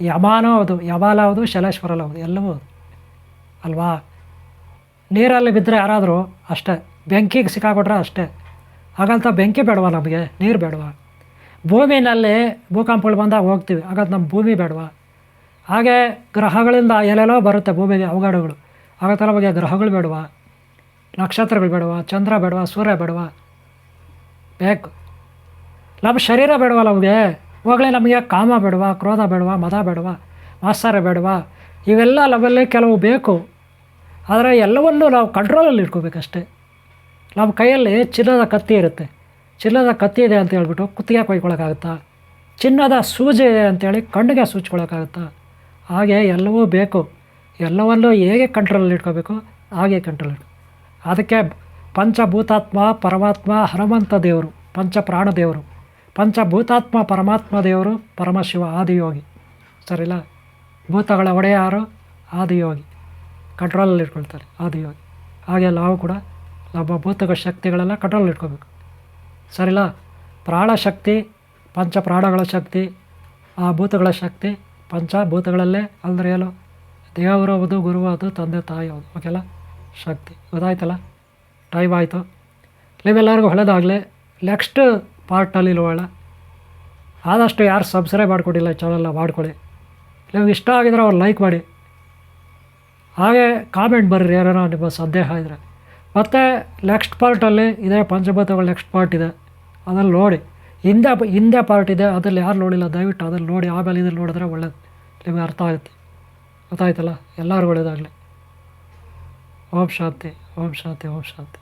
ಯಮಾನೂ ಹೌದು, ಯಮಾಲ ಹೌದು ಶಲೇಶ್ವರಲ್ಲ ಹೌದು, ಎಲ್ಲವೂ ಹೌದು. ಅಲ್ವಾ? ನೀರಲ್ಲಿ ಬಿದ್ದರೆ ಯಾರಾದರೂ ಅಷ್ಟೇ, ಬೆಂಕಿಗೆ ಸಿಕ್ಕಾಕೊಟ್ರೆ ಅಷ್ಟೇ. ಹಾಗಂತ ಬೆಂಕಿ ಬೇಡವಾ ನಮಗೆ? ನೀರು ಬೇಡವಾ? ಭೂಮಿನಲ್ಲಿ ಭೂಕಂಪಗಳು ಬಂದಾಗ ಹೋಗ್ತೀವಿ. ಹಾಗಾದ್ರೆ ನಮ್ಮ ಭೂಮಿ ಬೇಡವಾ? ಹಾಗೆ ಗ್ರಹಗಳಿಂದ ಎಲ್ಲೆಲ್ಲೋ ಬರುತ್ತೆ ಭೂಮಿಗೆ ಅವಘಡಗಳು ಹಾಗಂತ ಬಗ್ಗೆ ಗ್ರಹಗಳು ಬೇಡವಾ? ನಕ್ಷತ್ರಗಳು ಬೇಡವಾ? ಚಂದ್ರ ಬೇಡವಾ? ಸೂರ್ಯ ಬೇಡವಾ? ಬೇಕು. ನಮ್ಮ ಶರೀರ ಬೇಡವಾ ನಮಗೆ? ಹೋಗಲೇ, ನಮಗೆ ಕಾಮ ಬೇಡವಾ? ಕ್ರೋಧ ಬೇಡವಾ? ಮದ ಬೇಡವಾ? ಮಾಸ್ತಾರ ಬೇಡವಾ? ಇವೆಲ್ಲ ನಮ್ಮಲ್ಲಿ ಕೆಲವು ಬೇಕು. ಆದರೆ ಎಲ್ಲವನ್ನೂ ನಾವು ಕಂಟ್ರೋಲಲ್ಲಿ ಇಟ್ಕೋಬೇಕಷ್ಟೇ. ನಮ್ಮ ಕೈಯಲ್ಲಿ ಚಿನ್ನದ ಕತ್ತಿ ಇರುತ್ತೆ. ಚಿನ್ನದ ಕತ್ತಿ ಇದೆ ಅಂತ ಹೇಳ್ಬಿಟ್ಟು ಕುತ್ತಿಗೆ ಕೊಯ್ಕೊಳಕ್ಕಾಗುತ್ತಾ ಚಿನ್ನದ ಸೂಜಿ ಇದೆ ಅಂತೇಳಿ ಕಣ್ಣಿಗೆ ಸೂಚ್ಕೊಳಕ್ಕಾಗುತ್ತಾ ಹಾಗೆ ಎಲ್ಲವೂ ಬೇಕು. ಎಲ್ಲವನ್ನೂ ಹೇಗೆ ಕಂಟ್ರೋಲಲ್ಲಿ ಇಟ್ಕೋಬೇಕು? ಹಾಗೆ ಕಂಟ್ರೋಲ್ ಇಟ್ಕೊ. ಅದಕ್ಕೆ ಪಂಚಭೂತಾತ್ಮ, ಪರಮಾತ್ಮ, ಹನುಮಂತ ದೇವರು ಪಂಚ ಪ್ರಾಣ ದೇವರು. ಪಂಚಭೂತಾತ್ಮ, ಪರಮಾತ್ಮ ದೇವರು, ಪರಮಶಿವ, ಆದಿಯೋಗಿ. ಸರಿಲ್ಲ ಭೂತಗಳ ಒಡೆಯಾರು, ಆದಿಯೋಗಿ. ಕಂಟ್ರೋಲಲ್ಲಿ ಇಟ್ಕೊಳ್ತಾರೆ, ಆದಿಯೋಗಿ. ಹಾಗೆ ನಾವು ಕೂಡ ನಮ್ಮ ಭೂತಗಳ ಶಕ್ತಿಗಳೆಲ್ಲ ಕಂಟ್ರೋಲ್ ಇಟ್ಕೋಬೇಕು. ಸರಿಲ್ಲ? ಪ್ರಾಣಶಕ್ತಿ ಪಂಚ ಪ್ರಾಣಗಳ ಶಕ್ತಿ, ಆ ಭೂತಗಳ ಶಕ್ತಿ, ಪಂಚಭೂತಗಳಲ್ಲೇ ಅಂದರೆ ಏನು? ಗುರು ಅದು ತಂದೆ ತಾಯಿ ಅದು ಓಕೆಲ್ಲ ಶಕ್ತಿ. ಗೊತ್ತಾಯ್ತಲ್ಲ? ಟೈಮ್ ಆಯಿತು. ನೀವೆಲ್ಲರಿಗೂ ಒಳ್ಳೆಯದಾಗಲಿ ನೆಕ್ಸ್ಟ್ ಪಾರ್ಟಲ್ಲಿ ಒಳ್ಳೆ ಆದಷ್ಟು ಯಾರು ಸಬ್ಸ್ಕ್ರೈಬ್ ಮಾಡಿಕೊಡಿಲ್ಲ ಚಾನಲ್ನ ಮಾಡ್ಕೊಳ್ಳಿ. ನಿಮ್ಗೆ ಇಷ್ಟ ಆಗಿದ್ರೆ ಅವ್ರು ಲೈಕ್ ಮಾಡಿ. ಹಾಗೆ ಕಾಮೆಂಟ್ ಬರ್ರಿ, ಏನಾರ ನಿಮ್ಮ ಸಂದೇಹ ಇದ್ದರೆ ಮತ್ತು ನೆಕ್ಸ್ಟ್ ಪಾರ್ಟಲ್ಲಿ ಇದೇ ಪಂಚಭೂತಗಳ ನೆಕ್ಸ್ಟ್ ಪಾರ್ಟ್ ಇದೆ. ಅದ್ರಲ್ಲಿ ನೋಡಿ. ಹಿಂದೆ ಹಿಂದೆ ಪಾರ್ಟ್ ಇದೆ, ಅದರಲ್ಲಿ ಯಾರು ನೋಡಿಲ್ಲ, ದಯವಿಟ್ಟು ಅದ್ರಲ್ಲಿ ನೋಡಿ. ಆಮೇಲೆ ಇದ್ರಲ್ಲಿ ನೋಡಿದ್ರೆ ಒಳ್ಳೇದು. ನಿಮಗೆ ಅರ್ಥ ಆಗುತ್ತೆ. ಗೊತ್ತಾಯ್ತಲ್ಲ ಎಲ್ಲರಿಗೂ ಒಳ್ಳೇದಾಗಲಿ. ಓಂ ಶಾಂತಿ ಓಂ ಶಾಂತಿ ಓಂ ಶಾಂತಿ.